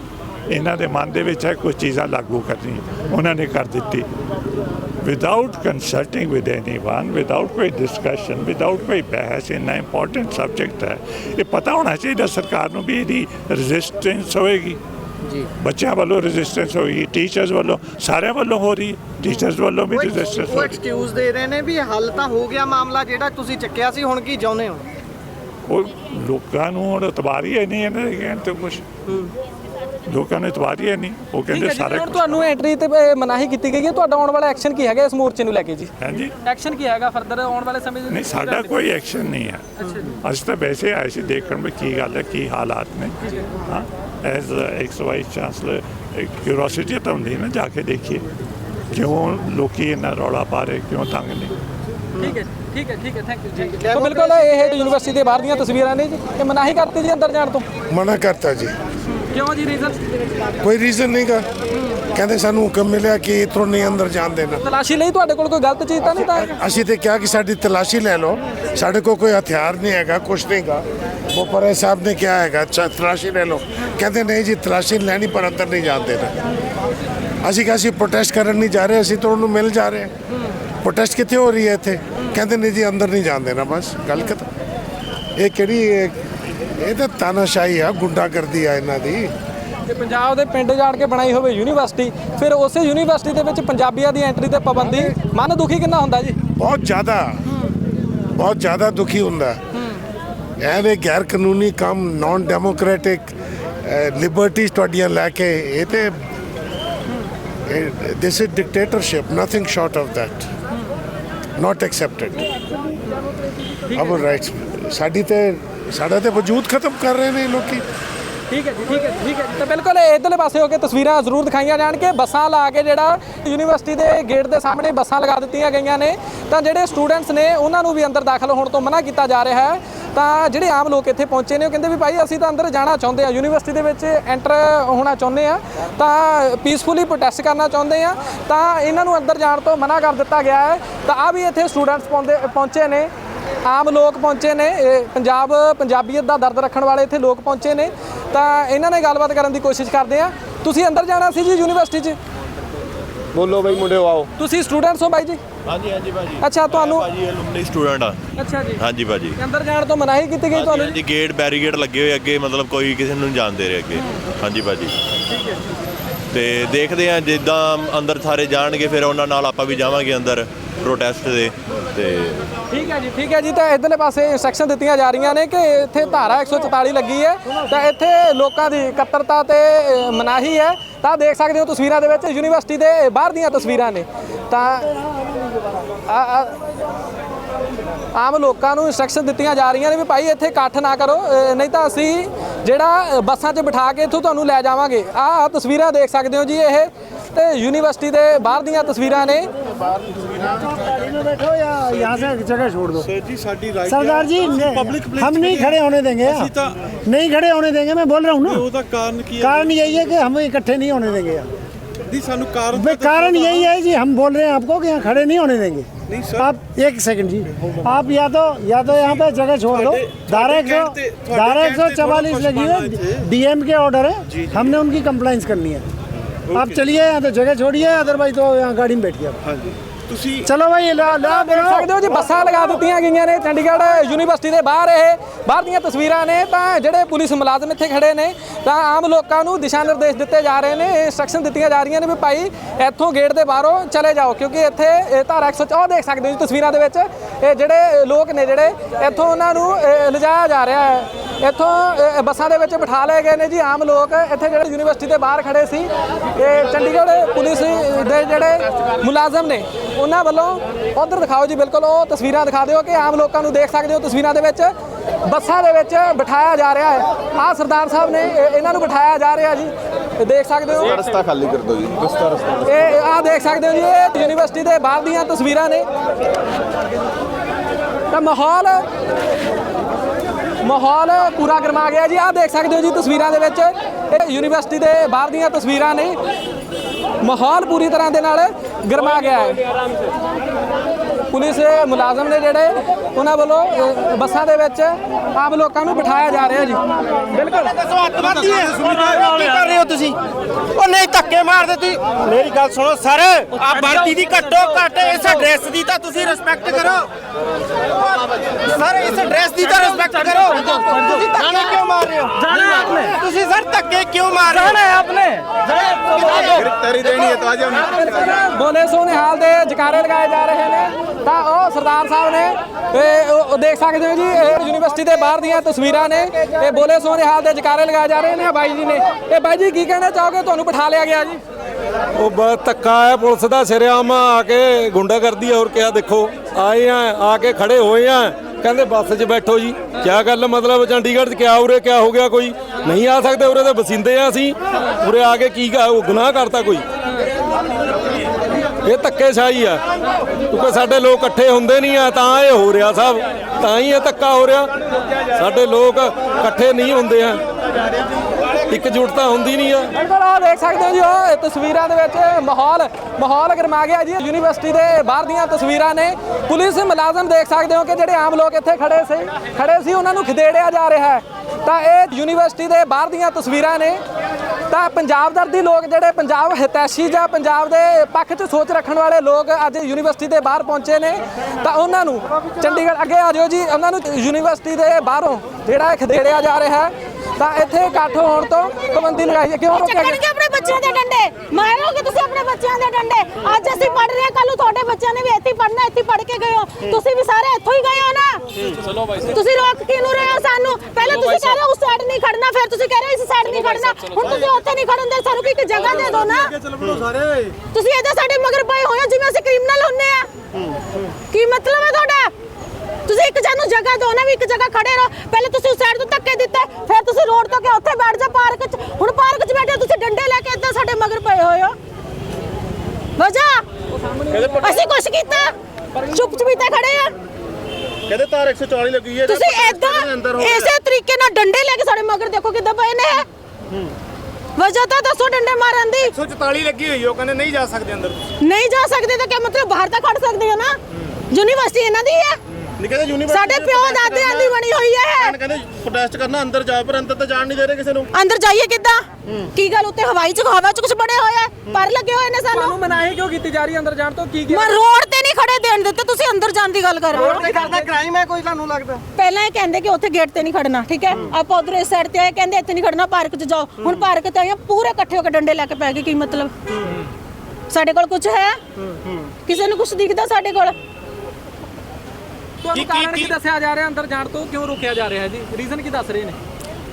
ਇਹਨਾਂ ਦੇ ਮਨ ਦੇ ਵਿੱਚ ਹੈ ਕੁਝ ਚੀਜ਼ਾਂ ਲਾਗੂ ਕਰਨੀਆਂ। ਉਹਨਾਂ ਨੇ ਕਰ ਦਿੱਤੀ। Without consulting with anyone, without ਕੋਈ discussion, without ਕੋਈ ਬਹਿਸ ਇੰਨਾ ਇੰਪੋਰਟੈਂਟ ਸਬਜੈਕਟ ਹੈ। ਇਹ ਪਤਾ ਹੋਣਾ ਚਾਹੀਦਾ ਸਰਕਾਰ ਨੂੰ ਵੀ ਇਹਦੀ ਰੈਜ਼ਿਸਟੈਂਸ ਹੋਏਗੀ। ਜੀ। ਬੱਚਿਆਂ ਵੱਲੋਂ ਰੈਜ਼ਿਸਟੈਂਸ ਹੋਈ ਟੀਚਰਸ ਵੱਲੋਂ ਸਾਰਿਆਂ ਵੱਲੋਂ ਹੋ ਰਹੀ ਟੀਚਰਸ ਵੱਲੋਂ ਵੀ ਰੈਜ਼ਿਸਟੈਂਸ ਹੋ ਰਹੀ ਐਕਸਕਿਊਜ਼ ਦੇ ਰਹੇ ਨੇ ਵੀ ਹੱਲ ਤਾਂ ਹੋ ਗਿਆ ਮਾਮਲਾ ਜਿਹੜਾ ਤੁਸੀਂ ਚੱਕਿਆ ਸੀ ਹੁਣ ਕੀ ਚਾਹੁੰਦੇ ਹੋ? ਉਹ ਲੋਕਾਂ ਨੂੰ ਹੁਣ ਇਤਬਾਰ ਹੈ ਨਹੀਂ ਇਹਨਾਂ ਦੇ ਕਹਿਣ ਤੇ ਕੁਝ ਲੋਕਾਂ ਨੂੰ ਇਤਬਾਰ ਹੀ ਹੈ ਨਹੀਂ ਉਹ ਕਹਿੰਦੇ ਸਾਰਾ ਹੁਣ ਤੁਹਾਨੂੰ ਐਂਟਰੀ ਤੇ ਮਨਾਹੀ ਕੀਤੀ ਗਈ ਹੈ। ਤੁਹਾਡਾ ਆਉਣ ਵਾਲਾ ਐਕਸ਼ਨ ਕੀ ਹੈਗਾ ਇਸ ਮੋਰਚੇ ਨੂੰ ਲੈ ਕੇ ਜੀ? ਹਾਂਜੀ। ਐਕਸ਼ਨ ਕੀ ਹੈਗਾ ਫਰਦਰ ਆਉਣ ਵਾਲੇ ਸਮੇਂ 'ਚ ਨਹੀਂ ਸਾਡਾ ਕੋਈ ਐਕਸ਼ਨ ਨਹੀਂ ਹੈ। ਅਸੀਂ ਤਾਂ ਵੈਸੇ ਆਏ ਸੀ ਦੇਖਣ ਵੀ ਕੀ ਗੱਲ ਹੈ ਕੀ ਹਾਲਾਤ ਨੇ। ਹਾਂ। As ex vice chancellor curiosity ਤਾਂ ਹੁੰਦੀ ਨਾ ਜਾ ਕੇ ਦੇਖੀਏ। ਕਿਉਂ ਲੋਕੀ ਇੰਨਾ ਰੌਲਾ ਪਾ ਰਹੇ ਕਿਉਂ ਤੰਗ ਨੇ? ਠੀਕ ਹੈ ਠੀਕ ਹੈ ਠੀਕ ਹੈ ਥੈਂਕ ਯੂ ਜੀ। ਸੋ ਬਿਲਕੁਲ ਇਹ ਯੂਨੀਵਰਸਿਟੀ ਦੇ ਬਾਹਰ ਦੀਆਂ ਤਸਵੀਰਾਂ ਨੇ ਜੀ ਇਹ ਮਨਾਹੀ ਕਰਤੀ ਜੀ ਅੰਦਰ ਜਾਣ ਤੋਂ? ਮਨਾ ਕਰਤਾ ਜੀ। ਕਿਉਂ ਜੀ ਰੀਜ਼ਨ ਕੋਈ ਰੀਜ਼ਨ ਨਹੀਂਗਾ। ਕਹਿੰਦੇ ਸਾਨੂੰ ਹੁਕਮ ਮਿਲਿਆ ਕਿ ਇਧਰੋਂ ਨਹੀਂ ਅੰਦਰ ਜਾਣ ਦੇਣਾ। ਤਲਾਸ਼ੀ ਲਈ ਤੁਹਾਡੇ ਕੋਲ ਕੋਈ ਗਲਤ ਚੀਜ਼ ਤਾਂ ਨਹੀਂ ਤਾਂ? ਅਸੀਂ ਤੇ ਕਿਹਾ ਕਿ ਸਾਡੀ ਤਲਾਸ਼ੀ ਲੈ ਲਓ। ਸਾਡੇ ਕੋਲ ਕੋਈ ਹਥਿਆਰ ਨਹੀਂ ਹੈਗਾ ਕੁਛ ਨਹੀਂਗਾ ਉਹ ਪਰੇ ਸਾਹਿਬ ਨੇ ਕਿਹਾ ਹੈਗਾ "ਚ- ਤਲਾਸ਼ੀ ਲੈ ਲਓ। ਕਹਿੰਦੇ ਨਹੀਂ ਜੀ ਤਲਾਸ਼ੀ ਲੈਣੀ ਪਰ ਅੰਦਰ ਨਹੀਂ ਜਾਣ ਦੇਣਾ। ਅਸੀਂ ਕਿਹਾ ਅਸੀਂ ਪ੍ਰੋਟੈਸਟ ਕਰਨ ਨਹੀਂ ਜਾ ਰਹੇ ਅਸੀਂ ਤਾਂ ਉਹਨੂੰ ਮਿਲ ਜਾ ਰਹੇ ਪ੍ਰੋਟੈਸਟ ਕਿੱਥੇ ਹੋ ਰਹੀ ਹੈ ਇੱਥੇ? ਕਹਿੰਦੇ ਨਹੀਂ ਜੀ ਅੰਦਰ ਨਹੀਂ ਜਾਣ ਦੇਣਾ ਬਸ ਗੱਲ ਖਤਮ। ਇਹ ਕਿਹੜੀ ਇਹ- ਤਾਂ ਤਾਨਾਸ਼ਾਹੀ ਆ ਗੁੰਡਾਗਰਦੀ ਆ ਇਹਨਾਂ ਦੀ। ਕਿ ਪੰਜਾਬ ਦੇ ਪਿੰਡ ਜਾਣ ਕੇ ਬਣਾਈ ਹੋਵੇ ਯੂਨੀਵਰਸਿਟੀ ਫਿਰ ਉਸੇ ਯੂਨੀਵਰਸਿਟੀ ਦੇ ਵਿੱਚ ਪੰਜਾਬੀਆਂ ਦੀ ਐਂਟਰੀ ਤੇ ਪਾਬੰਦੀ ਮਨ ਦੁਖੀ ਕਿੰਨਾ ਹੁੰਦਾ ਜੀ? ਬਹੁਤ ਜ਼ਿਆਦਾ ਬਹੁਤ ਜ਼ਿਆਦਾ ਦੁਖੀ ਹੁੰਦਾ। ਐਵੇਂ ਗੈਰ ਕਾਨੂੰਨੀ ਕੰਮ ਨਾਨ ਡੈਮੋਕ੍ਰੈਟਿਕ ਲਿਬਰਟੀਜ਼ ਤੁਹਾਡੀਆਂ ਲੈ ਕੇ ਇਹ ਤੇ this is dictatorship nothing short of that not accepted our rights ਸਾਡੀ ਤੇ ਸਾਡਾ ਤੇ ਵਜੂਦ ਖਤਮ ਕਰ ਰਹੇ ਨੇ ਇਹ ਲੋਕੀ। ਠੀਕ ਹੈ ਜੀ ਠੀਕ ਹੈ ਜੀ, ਠੀਕ ਹੈ ਤਾਂ ਬਿਲਕੁਲ ਇਧਰਲੇ ਪਾਸੇ ਹੋ ਕੇ ਤਸਵੀਰਾਂ ਜ਼ਰੂਰ ਦਿਖਾਈਆਂ ਜਾਣ ਕਿ ਬੱਸਾਂ ਲਾ ਕੇ ਜਿਹੜਾ ਯੂਨੀਵਰਸਿਟੀ ਦੇ ਗੇਟ ਦੇ ਸਾਹਮਣੇ ਬੱਸਾਂ ਲਗਾ ਦਿੱਤੀਆਂ ਗਈਆਂ ਨੇ। ਤਾਂ ਜਿਹੜੇ ਸਟੂਡੈਂਟਸ ਨੇ ਉਹਨਾਂ ਨੂੰ ਵੀ ਅੰਦਰ ਦਾਖਲ ਹੋਣ ਤੋਂ ਮਨਾ ਕੀਤਾ ਜਾ ਰਿਹਾ ਹੈ। ਤਾਂ ਜਿਹੜੇ ਆਮ ਲੋਕ ਇੱਥੇ ਪਹੁੰਚੇ ਨੇ ਉਹ ਕਹਿੰਦੇ ਵੀ ਭਾਈ ਅਸੀਂ ਤਾਂ ਅੰਦਰ ਜਾਣਾ ਚਾਹੁੰਦੇ ਆ ਯੂਨੀਵਰਸਿਟੀ ਦੇ ਵਿੱਚ ਐਂਟਰ ਹੋਣਾ ਚਾਹੁੰਦੇ ਆ ਤਾਂ ਪੀਸਫੁਲੀ ਪ੍ਰੋਟੈਸਟ ਕਰਨਾ ਚਾਹੁੰਦੇ ਆ ਤਾਂ ਇਹਨਾਂ ਨੂੰ ਅੰਦਰ ਜਾਣ ਤੋਂ ਮਨਾ ਕਰ ਦਿੱਤਾ ਗਿਆ ਹੈ। ਤਾਂ ਆ ਵੀ ਇੱਥੇ ਸਟੂਡੈਂਟਸ ਪਹੁੰਚੇ ਨੇ। ਆਮ ਲੋਕ ਪਹੁੰਚੇ ਨੇ ਇਹ ਪੰਜਾਬ ਪੰਜਾਬੀਅਤ ਦਾ ਦਰਦ ਰੱਖਣ ਵਾਲੇ ਇੱਥੇ ਲੋਕ ਪਹੁੰਚੇ ਨੇ। ਤਾਂ ਇਹਨਾਂ ਨਾਲ ਗੱਲਬਾਤ ਕਰਨ ਦੀ ਕੋਸ਼ਿਸ਼ ਕਰਦੇ ਆ ਤੁਸੀਂ ਅੰਦਰ ਜਾਣਾ ਸੀ ਜੀ ਯੂਨੀਵਰਸਿਟੀ 'ਚ? ਬੋਲੋ ਬਈ ਮੁੰਡਿਓ ਆਓ। ਤੁਸੀਂ ਸਟੂਡੈਂਟਸ ਹੋ ਬਾਈ ਜੀ? ਹਾਂਜੀ ਹਾਂਜੀ ਭਾਜੀ। ਅੱਛਾ ਤੁਹਾਨੂੰ ਭਾਜੀ ਐਲੂਮਨੀ ਸਟੂਡੈਂਟ ਆ। ਅੱਛਾ ਜੀ। ਹਾਂਜੀ ਭਾਜੀ। ਅੰਦਰ ਜਾਣ ਤੋਂ ਮਨਾਹੀ ਕੀਤੀ ਗਈ ਤੁਹਾਨੂੰ? ਹਾਂਜੀ ਗੇਟ ਬੈਰੀਗੇਡ ਲੱਗੇ ਹੋਏ ਅੱਗੇ ਮਤਲਬ ਕੋਈ ਕਿਸੇ ਨੂੰ ਜਾਣ ਦੇ ਰਹੇ ਅੱਗੇ। ਹਾਂਜੀ ਭਾਜੀ। ਤੇ ਦੇਖਦੇ ਆ ਜਿੱਦਾਂ ਅੰਦਰ ਸਾਰੇ ਜਾਣਗੇ ਫਿਰ ਉਹਨਾਂ ਨਾਲ ਆਪਾਂ ਵੀ ਜਾਵਾਂਗੇ ਅੰਦਰ। ਪ੍ਰੋਟੈਸਟ ਦੇ, ਤੇ ਠੀਕ ਹੈ ਜੀ, ਠੀਕ ਹੈ ਜੀ, ਤਾਂ ਇਧਰਲੇ ਪਾਸੇ ਇੰਸਟਰਕਸ਼ਨ ਦਿੱਤੀਆਂ ਜਾ ਰਹੀਆਂ ਨੇ ਕਿ ਇੱਥੇ ਧਾਰਾ 144 ਲੱਗੀ ਹੈ, ਤਾਂ ਇੱਥੇ ਲੋਕਾਂ ਦੀ ਇਕੱਤਰਤਾ ਤੇ ਮਨਾਹੀ ਹੈ। ਤਾਂ ਦੇਖ ਸਕਦੇ ਹੋ ਤਸਵੀਰਾਂ ਦੇ ਵਿੱਚ ਯੂਨੀਵਰਸਿਟੀ ਦੇ ਬਾਹਰ ਦੀਆਂ ਤਸਵੀਰਾਂ ਨੇ। ਤਾਂ ਆਮ ਲੋਕਾਂ ਨੂੰ ਇੰਸਟਰਕਸ਼ਨ ਦਿੱਤੀਆਂ ਜਾ ਰਹੀਆਂ ਨੇ ਵੀ ਭਾਈ ਇੱਥੇ ਇਕੱਠ ਨਾ ਕਰੋ ਨਹੀਂ ਤਾਂ ਅਸੀਂ ਜਿਹੜਾ ਬੱਸਾਂ 'ਚ ਬਿਠਾ ਕੇ ਇੱਥੋਂ ਤੁਹਾਨੂੰ ਲੈ ਜਾਵਾਂਗੇ। ਆਹ ਤਸਵੀਰਾਂ ਦੇਖ ਸਕਦੇ ਹੋ ਜੀ ਇਹ, ਤੇ ਯੂਨੀਵਰਸਿਟੀ ਦੇ ਬਾਹਰ ਦੀਆਂ ਤਸਵੀਰਾਂ ਨੇ। गाड़ी में बैठो या यहाँ से जगह छोड़ दो ਸਰ ਜੀ ਸਾਡੀ ਰਾਈਟ सरदार जी ने- ਪਬਲਿਕ ਪਲੇਸ हम नहीं खड़े होने देंगे ਅਸੀਂ ਤਾਂ नहीं खड़े होने देंगे मैं बोल रहा हूँ ना ਉਹਦਾ ਕਾਰਨ ਕੀ ਹੈ कारण यही है कि हम इकट्ठे नहीं होने देंगे यहाँ ਜੀ ਸਾਨੂੰ ਕਾਰਨ भाई कारण यही है जी हम बोल रहे हैं आपको कि यहाँ खड़े नहीं होने देंगे नहीं सर। आप एक सेकंड जी आप या तो या तो यहाँ पे जगह छोड़ दो थोड़े- धारा थोड़े एक सौ कहते- थोड़े धारा एक सौ कहते थोड़ा चवालीस लगी पछताना है है। डीएम के ऑर्डर है हमने उनकी कंप्लाइंस करनी है आप चलिए यहाँ तो जगह छोड़िए अदरवाइज तो यहाँ गाड़ी में बैठिए आप ਹਾਂਜੀ ਤੁਸੀਂ ਚਲੋ ਭਾਈ ਲਾ ਲਾ ਦੇਖ ਸਕਦੇ ਹੋ ਜੀ ਬੱਸਾਂ ਲਗਾ ਦਿੱਤੀਆਂ ਗਈਆਂ ਨੇ। ਚੰਡੀਗੜ੍ਹ ਯੂਨੀਵਰਸਿਟੀ ਦੇ ਬਾਹਰ ਇਹ ਬਾਹਰ ਦੀਆਂ ਤਸਵੀਰਾਂ ਨੇ। ਤਾਂ ਜਿਹੜੇ ਪੁਲਿਸ ਮੁਲਾਜ਼ਮ ਇੱਥੇ ਖੜੇ ਨੇ ਤਾਂ ਆਮ ਲੋਕਾਂ ਨੂੰ ਦਿਸ਼ਾ ਨਿਰਦੇਸ਼ ਦਿੱਤੇ ਜਾ ਰਹੇ ਨੇ ਇਨਸਟਰਕਸ਼ਨ ਦਿੱਤੀਆਂ ਜਾ ਰਹੀਆਂ ਨੇ ਵੀ ਭਾਈ ਇੱਥੋਂ ਗੇਟ ਦੇ ਬਾਹਰੋਂ ਚਲੇ ਜਾਓ ਕਿਉਂਕਿ ਇੱਥੇ ਧਾਰਾ 104 ਦੇਖ ਸਕਦੇ ਹੋ ਜੀ ਤਸਵੀਰਾਂ ਦੇ ਵਿੱਚ। ਇਹ ਜਿਹੜੇ ਲੋਕ ਨੇ ਜਿਹੜੇ ਇੱਥੋਂ ਉਹਨਾਂ ਨੂੰ ਲਿਜਾਇਆ ਜਾ ਰਿਹਾ ਹੈ। ਇੱਥੋਂ ਬੱਸਾਂ ਦੇ ਵਿੱਚ ਬਿਠਾ ਲਏ ਗਏ ਨੇ ਜੀ ਆਮ ਲੋਕ। ਇੱਥੇ ਜਿਹੜੇ ਯੂਨੀਵਰਸਿਟੀ ਦੇ ਬਾਹਰ ਖੜੇ ਸੀ ਇਹ ਚੰਡੀਗੜ੍ਹ ਪੁਲਿਸ ਦੇ ਜਿਹੜੇ ਮੁਲਾਜ਼ਮ ਨੇ ਉਹਨਾਂ ਵੱਲੋਂ ਉਧਰ ਦਿਖਾਓ ਜੀ ਬਿਲਕੁਲ ਉਹ ਤਸਵੀਰਾਂ ਦਿਖਾ ਦਿਓ ਕਿ ਆਮ ਲੋਕਾਂ ਨੂੰ ਦੇਖ ਸਕਦੇ ਹੋ ਤਸਵੀਰਾਂ ਦੇ ਵਿੱਚ। ਬੱਸਾਂ ਦੇ ਵਿੱਚ ਬਿਠਾਇਆ ਜਾ ਰਿਹਾ ਹੈ। ਆਹ ਸਰਦਾਰ ਸਾਹਿਬ ਨੇ ਇਹ- ਇਹਨਾਂ ਨੂੰ ਬਿਠਾਇਆ ਜਾ ਰਿਹਾ ਜੀ। ਇਹ ਦੇਖ ਸਕਦੇ ਹੋ। ਰਸਤਾ ਖਾਲੀ ਕਰ ਦਿਓ ਜੀ। ਰਸਤਾ ਰਸਤਾ। ਇਹ ਆਹ ਦੇਖ ਸਕਦੇ ਹੋ ਜੀ ਇਹ ਯੂਨੀਵਰਸਿਟੀ ਦੇ ਬਾਹਰ ਦੀਆਂ ਤਸਵੀਰਾਂ ਨੇ। ਤਾਂ ਮਾਹੌਲ ਮਾਹੌਲ ਪੂਰਾ ਗਰਮਾ ਗਿਆ ਜੀ। ਆਹ ਦੇਖ ਸਕਦੇ ਹੋ ਜੀ ਤਸਵੀਰਾਂ ਦੇ ਵਿੱਚ। ਇਹ ਯੂਨੀਵਰਸਿਟੀ ਦੇ ਬਾਹਰ ਦੀਆਂ ਤਸਵੀਰਾਂ ਨੇ। ਮਾਹੌਲ ਪੂਰੀ ਤਰ੍ਹਾਂ ਦੇ ਨਾਲ ਗਰਮਾ ਗਿਆ ਹੈ। ਪੁਲਿਸ ਮੁਲਾਜ਼ਮ ਨੇ ਜਿਹੜੇ ਉਹਨਾਂ ਵੱਲੋਂ ਬੱਸਾਂ ਦੇ ਵਿੱਚ ਆਮ ਲੋਕਾਂ ਨੂੰ ਬਿਠਾਇਆ ਜਾ ਰਿਹਾ ਜੀ। ਬਿਲਕੁਲ। ਅੱਤਵਾਦੀ ਹੈ। ਕੀ ਕਰ ਰਹੇ ਹੋ ਤੁਸੀਂ? ਉਹ ਨਹੀਂ ਧੱਕੇ ਮਾਰਦੇ ਤੁਸੀਂ ਮੇਰੀ ਗੱਲ ਸੁਣੋ ਸਰ ਆ ਵਰਦੀ ਦੀ ਘੱਟੋ ਘੱਟ ਇਸ ਐਡਰੈਸ ਦੀ ਤਾਂ ਤੁਸੀਂ ਰਿਸਪੈਕਟ ਕਰੋ। ਸਰ ਇਸ ਐਡਰੈਸ ਦੀ ਤਾਂ ਰਿਸਪੈਕਟ ਕਰੋ। ਤੁਸੀਂ ਧੱਕੇ ਕਿਉਂ ਮਾਰ ਰਹੇ ਹੋ? ਜਾਣਾ ਆਪਨੇ। ਤੁਸੀਂ ਸਰ ਧੱਕੇ ਕਿਉਂ ਮਾਰ ਰਹੇ ਹੋ? ਜਾਣਾ ਆਪਨੇ। ਤੇਰੀ ਦੇਣੀ ਹੈ ਤਾਂ ਅੱਜ ਬੋਲੇ ਸੋਹਣੇ ਹਾਲ ਦੇ ਜਕਾਰੇ ਲਗਾਏ ਜਾ ਰਹੇ ਨੇ। ਤਾਂ ਉਹ ਸਰਦਾਰ ਸਾਹਿਬ ਨੇ ਇਹ ਦੇਖ ਸਕਦੇ ਹੋ ਜੀ ਇਹ ਯੂਨੀਵਰਸਿਟੀ ਦੇ ਬਾਹਰ ਦੀਆਂ ਤਸਵੀਰਾਂ ਨੇ। ਇਹ ਬੋਲੇ ਸੋਹਣੇ ਹਾਲ ਦੇ ਜਕਾਰੇ ਲਗਾਏ ਜਾ ਰਹੇ ਨੇ ਬਾਈ ਜੀ ਨੇ। ਇਹ ਬਾਈ ਜੀ ਕੀ ਕਹਿਣਾ ਚਾਹੋਗੇ? ਤੁਹਾਨੂੰ ਬਿਠਾ ਲਿਆ ਗਿਆ ਜੀ? ਉਹ ਬਹੁਤ ਧੱਕਾ ਹੈ ਪੁਲਿਸ ਦਾ ਸਿਰਿਆਮ ਆ ਕੇ ਗੁੰਡਾ ਕਰਦੀ ਹੈ ਹੋਰ ਕਿਆ ਦੇਖੋ। ਆਏ ਆ ਆ ਕੇ ਖੜੇ ਹੋਏ ਆ। ਕਹਿੰਦੇ ਬੱਸ 'ਚ ਬੈਠੋ ਜੀ। ਕਿਆ ਗੱਲ ਮਤਲਬ ਚੰਡੀਗੜ੍ਹ 'ਚ ਕਿਆ ਉਰੇ ਕਿਆ ਹੋ ਗਿਆ ਕੋਈ? ਨਹੀਂ ਆ ਸਕਦੇ, ਉਰੇ ਦੇ ਵਸਿੰਦੇ ਆ ਅਸੀਂ। ਉਰੇ ਆ ਕੇ ਕੀ ਗੁਨਾਹ ਕਰਤਾ ਕੋਈ? ਇਹ ਧੱਕੇਸ਼ਾਹੀ ਆ। ਕਿਉਂਕਿ ਸਾਡੇ ਲੋਕ ਇਕੱਠੇ ਹੁੰਦੇ ਨਹੀਂ ਆ, ਤਾਂ ਇਹ ਹੋ ਰਿਹਾ ਸਭ। ਤਾਂ ਹੀ ਇਹ ਧੱਕਾ ਹੋ ਰਿਹਾ। ਸਾਡੇ ਲੋਕ ਇਕੱਠੇ ਨਹੀਂ ਹੁੰਦੇ ਆ। ਇਕਜੁੱਟਤਾ ਹੁੰਦੀ ਨਹੀਂ ਆ। ਬਿਲਕੁਲ ਆਹ ਦੇਖ ਸਕਦੇ ਹੋ ਜੀ ਉਹ ਤਸਵੀਰਾਂ ਦੇ ਵਿੱਚ ਮਾਹੌਲ ਮਾਹੌਲ ਗਰਮਾ ਗਿਆ ਜੀ। ਯੂਨੀਵਰਸਿਟੀ ਦੇ ਬਾਹਰ ਦੀਆਂ ਤਸਵੀਰਾਂ ਨੇ। ਪੁਲਿਸ ਮੁਲਾਜ਼ਮ ਦੇਖ ਸਕਦੇ ਹੋ ਕਿ ਜਿਹੜੇ ਆਮ ਲੋਕ ਇੱਥੇ ਖੜੇ ਸੀ ਖੜੇ ਸੀ, ਉਹਨਾਂ ਨੂੰ ਖਦੇੜਿਆ ਜਾ ਰਿਹਾ ਹੈ। ਤਾਂ ਇਹ ਯੂਨੀਵਰਸਿਟੀ ਦੇ ਬਾਹਰ ਦੀਆਂ ਤਸਵੀਰਾਂ ਨੇ। ਤਾਂ ਪੰਜਾਬ ਦਰਦੀ ਲੋਕ ਜਿਹੜੇ ਪੰਜਾਬ ਹਿਤੈਸ਼ੀ ਜਾਂ ਪੰਜਾਬ ਦੇ ਪੱਖ 'ਚ ਸੋਚ ਰੱਖਣ ਵਾਲੇ ਲੋਕ ਅੱਜ ਯੂਨੀਵਰਸਿਟੀ ਦੇ ਬਾਹਰ ਪਹੁੰਚੇ ਨੇ। ਤਾਂ ਉਹਨਾਂ ਨੂੰ ਚੰਡੀਗੜ੍ਹ ਅੱਗੇ ਆ ਜਾਓ ਜੀ। ਉਹਨਾਂ ਨੂੰ ਯੂਨੀਵਰਸਿਟੀ ਦੇ ਬਾਹਰੋਂ ਜਿਹੜਾ ਖਦੇੜਿਆ ਜਾ ਰਿਹਾ ਹੈ। ਤਾਂ ਇੱਥੇ ਇਕੱਠ ਹੋਣ ਤੋਂ ਪਾਬੰਦੀ ਲਗਾਈ ਹੈ। ਕਿਉਂ ਰੋਕਿਆ ਗਿਆ? ਚੱਕਣਗੇ ਆਪਣੇ ਬੱਚਿਆਂ ਦੇ ਡੰਡੇ? ਮਾਰੋਗੇ ਤੁਸੀਂ ਆਪਣੇ ਬੱਚਿਆਂ ਦੇ ਡੰਡੇ? ਅੱਜ ਅਸੀਂ ਪੜ ਰਹੇ ਹਾਂ ਕੱਲ ਨੂੰ ਤੁਹਾਡੇ ਬੱਚਿਆਂ ਨੇ ਵੀ ਇੱਥੇ ਪੜਨਾ ਇੱਥੇ ਪੜ ਕੇ ਗਏ ਹੋ। ਤੁਸੀਂ ਵੀ ਸਾਰੇ ਇੱਥੋਂ ਹੀ ਗਏ ਹੋ ਨਾ? ਚਲੋ ਤੁਸੀਂ ਰੋਕ ਕਿਉਂ ਰਹੇ ਹੋ ਸਾਨੂੰ? ਪਹਿਲਾਂ ਤੁਸੀਂ ਕਹਿ ਰਹੇ ਹੋ ਉਸ ਸਾਈਡ ਨਹੀਂ ਖੜਨਾ ਫਿਰ ਤੁਸੀਂ ਕਹਿ ਰਹੇ ਹੋ ਇਸ ਸਾਈਡ ਨਹੀਂ ਖੜਨਾ। ਹੁਣ ਤੁਸੀਂ ਉੱਥੇ ਨਹੀਂ ਖੜਨ ਦੇ ਸਾਨੂੰ ਇੱਕ ਜਗ੍ਹਾ ਦੇ ਦਿਓ ਨਾ। ਤੁਸੀਂ ਇਹਦਾ ਸਾਡੇ ਮਗਰ ਪਏ ਹੋਏ ਹੋ ਜਿਵੇਂ ਅਸੀਂ ਕ੍ਰਿਮੀਨਲ ਹੁੰਨੇ ਆ। ਕੀ ਮਤਲਬ ਹੈ ਤੁਹਾਡਾ? ਤੁਸੀਂ ਇੱਕ ਜਾਨੂੰ ਜਗ੍ਹਾ ਦਿਓ ਨਾ ਵੀ ਇੱਕ ਜਗ੍ਹਾ ਖੜੇ ਰਹੋ। ਪਹਿਲੇ ਤੁਸੀਂ ਉਸ ਸਾਈਡ ਤੋਂ ਧੱਕੇ ਦਿੱਤੇ ਫਿਰ ਤੁਸੀਂ ਰੋਡ ਤੋਂ ਕਿ ਉੱਥੇ ਬੈਠ ਜਾ ਪਾਰਕ 'ਚ। ਹੁਣ ਪਾਰਕ 'ਚ ਬੈਠੇ ਤੁਸੀਂ ਡੰਡੇ ਲੈ ਕੇ ਇੱਦਾਂ ਸਾਡੇ ਮਗਰ ਪਏ ਹੋਏ ਹੋ। ਵਜਾ ਅਸੀਂ ਕੁਛ ਕੀਤਾ? ਚੁੱਪ ਚੁਪੀਤੇ ਖੜੇ ਆ। ਕਹਿੰਦੇ ਤਾਰ 140 ਲੱਗੀ ਹੈ ਤੁਸੀਂ ਏਦਾਂ ਇਸੇ ਤਰੀਕੇ ਨਾਲ ਡੰਡੇ ਲੈ ਕੇ ਸਾਡੇ ਮਗਰ ਦੇਖੋ ਕਿੱਦਾਂ ਪਏ ਨੇ। ਵਜ੍ਹਾ ਤਾਂ ਦੱਸੋ ਡੰਡੇ ਮਾਰਨ ਦੀ। 144 ਲੱਗੀ ਹੋਈ ਉਹ ਕਹਿੰਦੇ ਨਹੀਂ ਜਾ ਸਕਦੇ ਅੰਦਰ ਨਹੀਂ ਜਾ ਸਕਦੇ ਤਾਂ ਕੀ ਮਤਲਬ ਬਾਹਰ ਤਾਂ ਖੜ ਸਕਦੇ ਹੋ ਨਾ। ਯੂਨੀਵਰਸਿਟੀ ਇਹਨਾਂ ਦੀ ਹੈ। ਨਹੀਂ ਕਹਿੰਦੇ ਯੂਨੀਵਰਸਿਟੀ ਸਾਡੇ ਪਿਓ ਦਾਦਿਆਂ ਦੀ ਬਣੀ ਹੋਈ ਹੈ। ਕਹਿੰਦੇ ਪ੍ਰੋਟੈਸਟ ਕਰਨਾ ਅੰਦਰ ਜਾ ਪਰ ਅੰਦਰ ਤਾਂ ਜਾਣ ਨਹੀਂ ਦੇ ਰਹੇ ਕਿਸੇ ਨੂੰ। ਅੰਦਰ ਜਾਈਏ ਕਿੱਦਾਂ? ਕੀ ਗੱਲ ਉੱਤੇ ਹਵਾਈ ਚ ਹਵਾ ਚ ਕੁਝ ਬਣਿਆ ਹੋਇਆ ਪਰ ਲੱਗੇ ਹੋਏ ਨੇ ਸਾਨੂੰ। ਤੁਹਾਨੂੰ ਮਨਾਹੀ ਕਿਉਂ ਕੀਤੀ ਜਾ ਰਹੀ ਅੰਦਰ ਜਾਣ ਤੋਂ? ਕੀ ਕੀ ਮੈਂ ਰੋਡ ਤੇ ਨਹੀਂ ਖੜੇ ਦੇਣ ਦਿੱਤੇ ਤੁਸੀਂ ਅੰਦਰ ਜਾਣ ਦੀ ਗੱਲ ਕਰ ਰਹੇ ਹੋ। ਕਰਦਾ ਕ੍ਰਾਈਮ ਹੈ ਕੋਈ ਤੁਹਾਨੂੰ ਲੱਗਦਾ? ਪਹਿਲਾਂ ਇਹ ਕਹਿੰਦੇ ਕਿ ਉੱਥੇ ਗੇਟ ਤੇ ਨਹੀਂ ਖੜਨਾ ਠੀਕ ਹੈ? ਆਪਾਂ ਉਧਰ ਇਸ ਸਾਈਡ ਤੇ ਆਏ ਕਹਿੰਦੇ ਇੱਥੇ ਨਹੀਂ ਖੜਨਾ ਪਾਰਕ 'ਚ ਜਾਓ। ਹੁਣ ਪਾਰਕ ਤੇ ਆਏ ਪੂਰੇ ਇਕੱਠੇ ਹੋ ਕੇ ਡੰਡੇ ਲੈ ਕੇ ਪੈ ਗਏ ਕੀ ਮਤਲਬ? ਸਾਡੇ ਕੋਲ ਕੁਝ ਹੈ? ਕਿਸੇ ਨੂੰ ਕੁਝ ਦਿਖਦਾ ਸਾਡੇ ਕੋਲ? ਤੁਹਾਨੂੰ ਕਾਰਨ ਕੀ ਦੱਸਿਆ ਜਾ ਰਿਹਾ? ਅੰਦਰ ਜਾਣ ਤੋਂ ਕਿਉਂ ਰੋਕਿਆ ਜਾ ਰਿਹਾ ਹੈ ਜੀ? ਰੀਜ਼ਨ ਕੀ ਦੱਸ ਰਹੇ ਨੇ?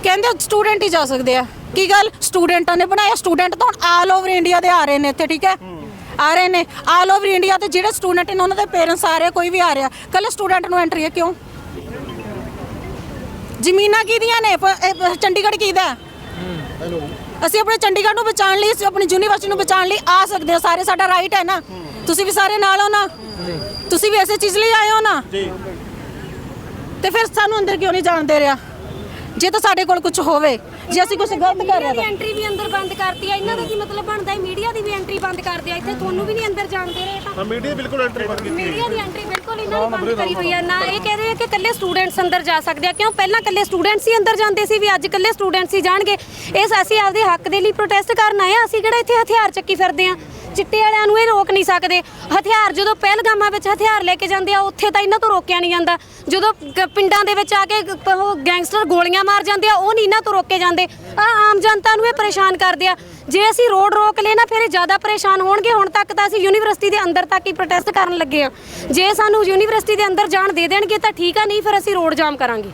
ਕਹਿੰਦੇ ਸਟੂਡੈਂਟ ਹੀ ਜਾ ਸਕਦੇ ਆ। ਕੀ ਗੱਲ? ਸਟੂਡੈਂਟਾਂ ਨੇ ਬਣਾਇਆ? ਸਟੂਡੈਂਟ ਤਾਂ ਹੁਣ ਆਲ ਓਵਰ ਇੰਡੀਆ ਦੇ ਆ ਰਹੇ ਨੇ ਇੱਥੇ ਠੀਕ ਹੈ? ਆ ਰਹੇ ਨੇ। ਆਲ ਓਵਰ ਇੰਡੀਆ ਤੇ ਜਿਹੜੇ ਸਟੂਡੈਂਟ ਨੇ ਉਹਨਾਂ ਦੇ ਪੇਰੈਂਟਸ ਆ ਰਹੇ ਕੋਈ ਵੀ ਆ ਰਿਹਾ। ਕੱਲ ਸਟੂਡੈਂਟ ਨੂੰ ਐਂਟਰੀ ਹੈ ਕਿਉਂ? ਜ਼ਮੀਨਾਂ ਕਿਹਦੀਆਂ ਨੇ? ਪ- ਇਹ ਪ- ਚੰਡੀਗੜ੍ਹ ਕਿਹਦਾ ਹੈ? ਅਸੀਂ ਆਪਣੇ ਚੰਡੀਗੜ੍ਹ ਨੂੰ ਬਚਾਉਣ ਲਈ ਅਸੀਂ ਆਪਣੀ ਯੂਨੀਵਰਸਿਟੀ ਨੂੰ ਬਚਾਉਣ ਲਈ ਆ ਸਕਦੇ ਹਾਂ। ਸਾਰੇ ਸਾਡਾ ਰਾਈਟ ਹੈ ਨਾ? ਤੁਸੀਂ ਵੀ ਸਾਰੇ ਨਾਲ ਹੋ ਨਾ? ਤੁਸੀਂ ਵੀ ਐਸੇ ਚੀਜ਼ ਲਈ ਆਏ ਹੋ ਨਾ? ਤੇ ਫਿਰ ਸਾਨੂੰ ਅੰਦਰ ਕਿਉਂ ਨਹੀਂ ਜਾਣ ਦੇ ਰਿਹਾ? ਜੇ ਤਾਂ ਸਾਡੇ ਕੋਲ ਕੁਝ ਹੋਵੇ ਜੇ ਅਸੀਂ ਕੁਝ ਗਲਤ ਕਰ ਰਹੇ ਤਾਂ। ਐਂਟਰੀ ਵੀ ਅੰਦਰ ਬੰਦ ਕਰਤੀ ਆ। ਇਹਨਾਂ ਦਾ ਕੀ ਮਤਲਬ ਬਣਦਾ ਹੈ? ਮੀਡੀਆ ਦੀ ਵੀ ਐਂਟਰੀ ਬੰਦ ਕਰ ਦਿਆ। ਇੱਥੇ ਤੁਹਾਨੂੰ ਵੀ ਨਹੀਂ ਅੰਦਰ ਜਾਣ ਦੇ ਰਹੇ ਤਾਂ। ਮੀਡੀਆ ਬਿਲਕੁਲ ਐਂਟਰੀ ਬੰਦ ਕੀਤੀ ਮੀਡੀਆ ਦੀ ਐਂਟਰੀ ਬਿਲਕੁਲ ਇਹਨਾਂ ਨੇ ਬੰਦ ਕਰੀ ਹੋਈ ਹੈ ਨਾ ਇਹ ਕਹਿ ਰਹੇ ਆ ਕਿ ਕੱਲੇ ਸਟੂਡੈਂਟਸ ਅੰਦਰ ਜਾ ਸਕਦੇ ਆ। ਕਿਉਂ? ਪਹਿਲਾਂ ਕੱਲੇ ਸਟੂਡੈਂਟਸ ਹੀ ਅੰਦਰ ਜਾਂਦੇ ਸੀ ਵੀ ਅੱਜ ਕੱਲੇ ਸਟੂਡੈਂਟਸ ਹੀ ਜਾਣਗੇ। ਇਸ ਅਸੀਂ ਆਪਦੇ ਹੱਕ ਦੇ ਲਈ ਪ੍ਰੋਟੈਸਟ ਕਰਨ ਆਏ ਆ। ਅਸੀਂ ਕਿਹੜਾ ਇੱਥੇ ਹਥਿਆਰ ਚੱਕੀ ਫਿਰਦੇ ਆ? ਚਿੱਟੇ ਵਾਲਿਆਂ ਨੂੰ ਇਹ ਰੋਕ ਨਹੀਂ ਸਕਦੇ। ਹਥਿਆਰ ਜਦੋਂ ਪਹਿਲਗਾਮਾਂ ਵਿੱਚ ਹਥਿਆਰ ਲੈ ਕੇ ਜਾਂਦੇ ਆ, ਉੱਥੇ ਤਾਂ ਇਹਨਾਂ ਤੋਂ ਰੋਕਿਆ ਨਹੀਂ ਜਾਂਦਾ। ਜਦੋਂ ਗ- ਪਿੰਡਾਂ ਦੇ ਵਿੱਚ ਆ ਕੇ ਗ- ਉਹ ਗੈਂਗਸਟਰ ਗੋਲੀਆਂ ਮਾਰ ਜਾਂਦੇ ਆ, ਉਹ ਨਹੀਂ ਇਹਨਾਂ ਤੋਂ ਰੋਕੇ ਜਾਂਦੇ। ਆ ਆਮ ਜਨਤਾ ਨੂੰ ਇਹ ਪਰੇਸ਼ਾਨ ਕਰਦੇ ਆ। ਜੇ ਅਸੀਂ ਰੋਡ ਰੋਕ ਲਏ ਨਾ, ਫਿਰ ਇਹ ਜ਼ਿਆਦਾ ਪਰੇਸ਼ਾਨ ਹੋਣਗੇ। ਹੁਣ ਤੱਕ ਤਾਂ ਅਸੀਂ ਯੂਨੀਵਰਸਿਟੀ ਦੇ ਅੰਦਰ ਤੱਕ ਹੀ ਪ੍ਰੋਟੈਸਟ ਕਰਨ ਲੱਗੇ ਆ। ਜੇ ਸਾਨੂੰ ਯੂਨੀਵਰਸਿਟੀ ਦੇ ਅੰਦਰ ਜਾਣ ਦੇ ਦੇਣਗੇ, ਤਾਂ ਠੀਕ ਆ, ਨਹੀਂ ਫਿਰ ਅਸੀਂ ਰੋਡ ਜਾਮ ਕਰਾਂਗੇ।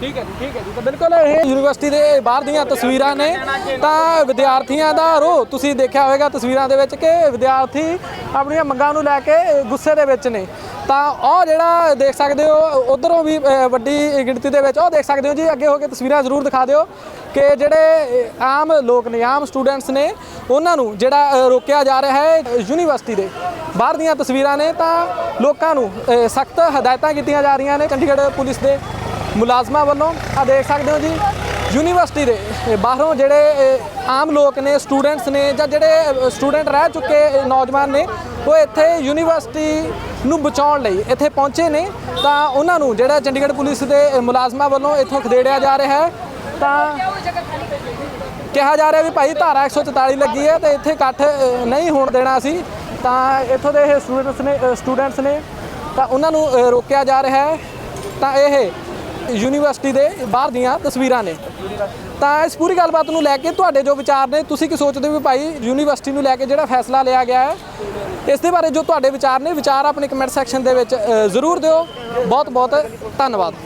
ਠੀਕ ਹੈ ਜੀ, ਠੀਕ ਹੈ ਜੀ। ਤਾਂ ਬਿਲਕੁਲ ਇਹ ਯੂਨੀਵਰਸਿਟੀ ਦੇ ਬਾਹਰ ਦੀਆਂ ਤਸਵੀਰਾਂ ਨੇ। ਤਾਂ ਵਿਦਿਆਰਥੀਆਂ ਦਾ ਰੋ, ਤੁਸੀਂ ਦੇਖਿਆ ਹੋਵੇਗਾ ਤਸਵੀਰਾਂ ਦੇ ਵਿੱਚ ਕਿ ਵਿਦਿਆਰਥੀ ਆਪਣੀਆਂ ਮੰਗਾਂ ਨੂੰ ਲੈ ਕੇ ਗੁੱਸੇ ਦੇ ਵਿੱਚ ਨੇ। ਤਾਂ ਉਹ ਜਿਹੜਾ ਦੇਖ ਸਕਦੇ ਹੋ, ਉਧਰੋਂ ਵੀ ਵੱਡੀ ਗਿਣਤੀ ਦੇ ਵਿੱਚ ਉਹ ਦੇਖ ਸਕਦੇ ਹੋ ਜੀ, ਅੱਗੇ ਹੋ ਕੇ ਤਸਵੀਰਾਂ ਜ਼ਰੂਰ ਦਿਖਾ ਦਿਓ ਕਿ ਜਿਹੜੇ ਆਮ ਲੋਕ ਨੇ, ਆਮ ਸਟੂਡੈਂਟਸ ਨੇ, ਉਹਨਾਂ ਨੂੰ ਜਿਹੜਾ ਰੋਕਿਆ ਜਾ ਰਿਹਾ ਹੈ ਯੂਨੀਵਰਸਿਟੀ ਦੇ। ਬਾਹਰ ਦੀਆਂ ਤਸਵੀਰਾਂ ਨੇ ਤਾਂ ਲੋਕਾਂ ਨੂੰ ਸਖਤ ਹਦਾਇਤਾਂ ਕੀਤੀਆਂ ਜਾ ਰਹੀਆਂ ਨੇ। ਚੰਡੀਗੜ੍ਹ ਪੁਲਿਸ ਦੇ ਮੁਲਾਜ਼ਮਾਂ ਵੱਲੋਂ ਆ ਦੇਖ ਸਕਦੇ ਹੋ ਜੀ, ਯੂਨੀਵਰਸਿਟੀ ਦੇ ਬਾਹਰੋਂ ਜਿਹੜੇ ਆਮ ਲੋਕ ਨੇ, ਸਟੂਡੈਂਟਸ ਨੇ ਜਾਂ ਜਿਹੜੇ ਸਟੂਡੈਂਟ ਰਹਿ ਚੁੱਕੇ ਨੌਜਵਾਨ ਨੇ, ਉਹ ਇੱਥੇ ਯੂਨੀਵਰਸਿਟੀ ਨੂੰ ਬਚਾਉਣ ਲਈ ਇੱਥੇ ਪਹੁੰਚੇ ਨੇ। ਤਾਂ ਉਹਨਾਂ ਨੂੰ ਜਿਹੜਾ ਚੰਡੀਗੜ੍ਹ ਪੁਲਿਸ ਦੇ ਮੁਲਾਜ਼ਮਾਂ ਵੱਲੋਂ ਇੱਥੋਂ ਖਦੇੜਿਆ ਜਾ ਰਿਹਾ ਹੈ। ਤਾਂ ਕਿਹਾ ਜਾ ਰਿਹਾ ਵੀ ਭਾਈ ਧਾਰਾ 144 ਲੱਗੀ ਹੈ ਤੇ ਇੱਥੇ ਇਕੱਠ ਨਹੀਂ ਹੋਣ ਦੇਣਾ ਸੀ। ਤਾਂ ਇੱਥੋਂ ਦੇ ਇਹ ਸਟੂਡੈਂਟਸ ਨੇ ਸਟੂਡੈਂਟਸ ਨੇ, ਤਾਂ ਉਹਨਾਂ ਨੂੰ ਰੋਕਿਆ ਜਾ ਰਿਹਾ ਹੈ। ਤਾਂ ਇਹ ਯੂਨੀਵਰਸਿਟੀ ਦੇ ਬਾਹਰ ਦੀਆਂ ਤਸਵੀਰਾਂ ਨੇ। ਤਾਂ ਇਸ ਪੂਰੀ ਗੱਲਬਾਤ ਨੂੰ ਲੈ ਕੇ ਤੁਹਾਡੇ ਜੋ ਵਿਚਾਰ ਨੇ, ਤੁਸੀਂ ਕੀ ਸੋਚਦੇ ਹੋ ਵੀ ਭਾਈ ਯੂਨੀਵਰਸਿਟੀ ਨੂੰ ਲੈ ਕੇ ਜਿਹੜਾ ਫੈਸਲਾ ਲਿਆ ਗਿਆ ਹੈ, ਇਸ ਦੇ ਬਾਰੇ ਜੋ ਤੁਹਾਡੇ ਵਿਚਾਰ ਨੇ, ਵਿਚਾਰ ਆਪਣੇ ਕਮੈਂਟ ਸੈਕਸ਼ਨ ਦੇ ਵਿੱਚ ਜ਼ਰੂਰ ਦਿਓ। ਬਹੁਤ ਬਹੁਤ ਧੰਨਵਾਦ।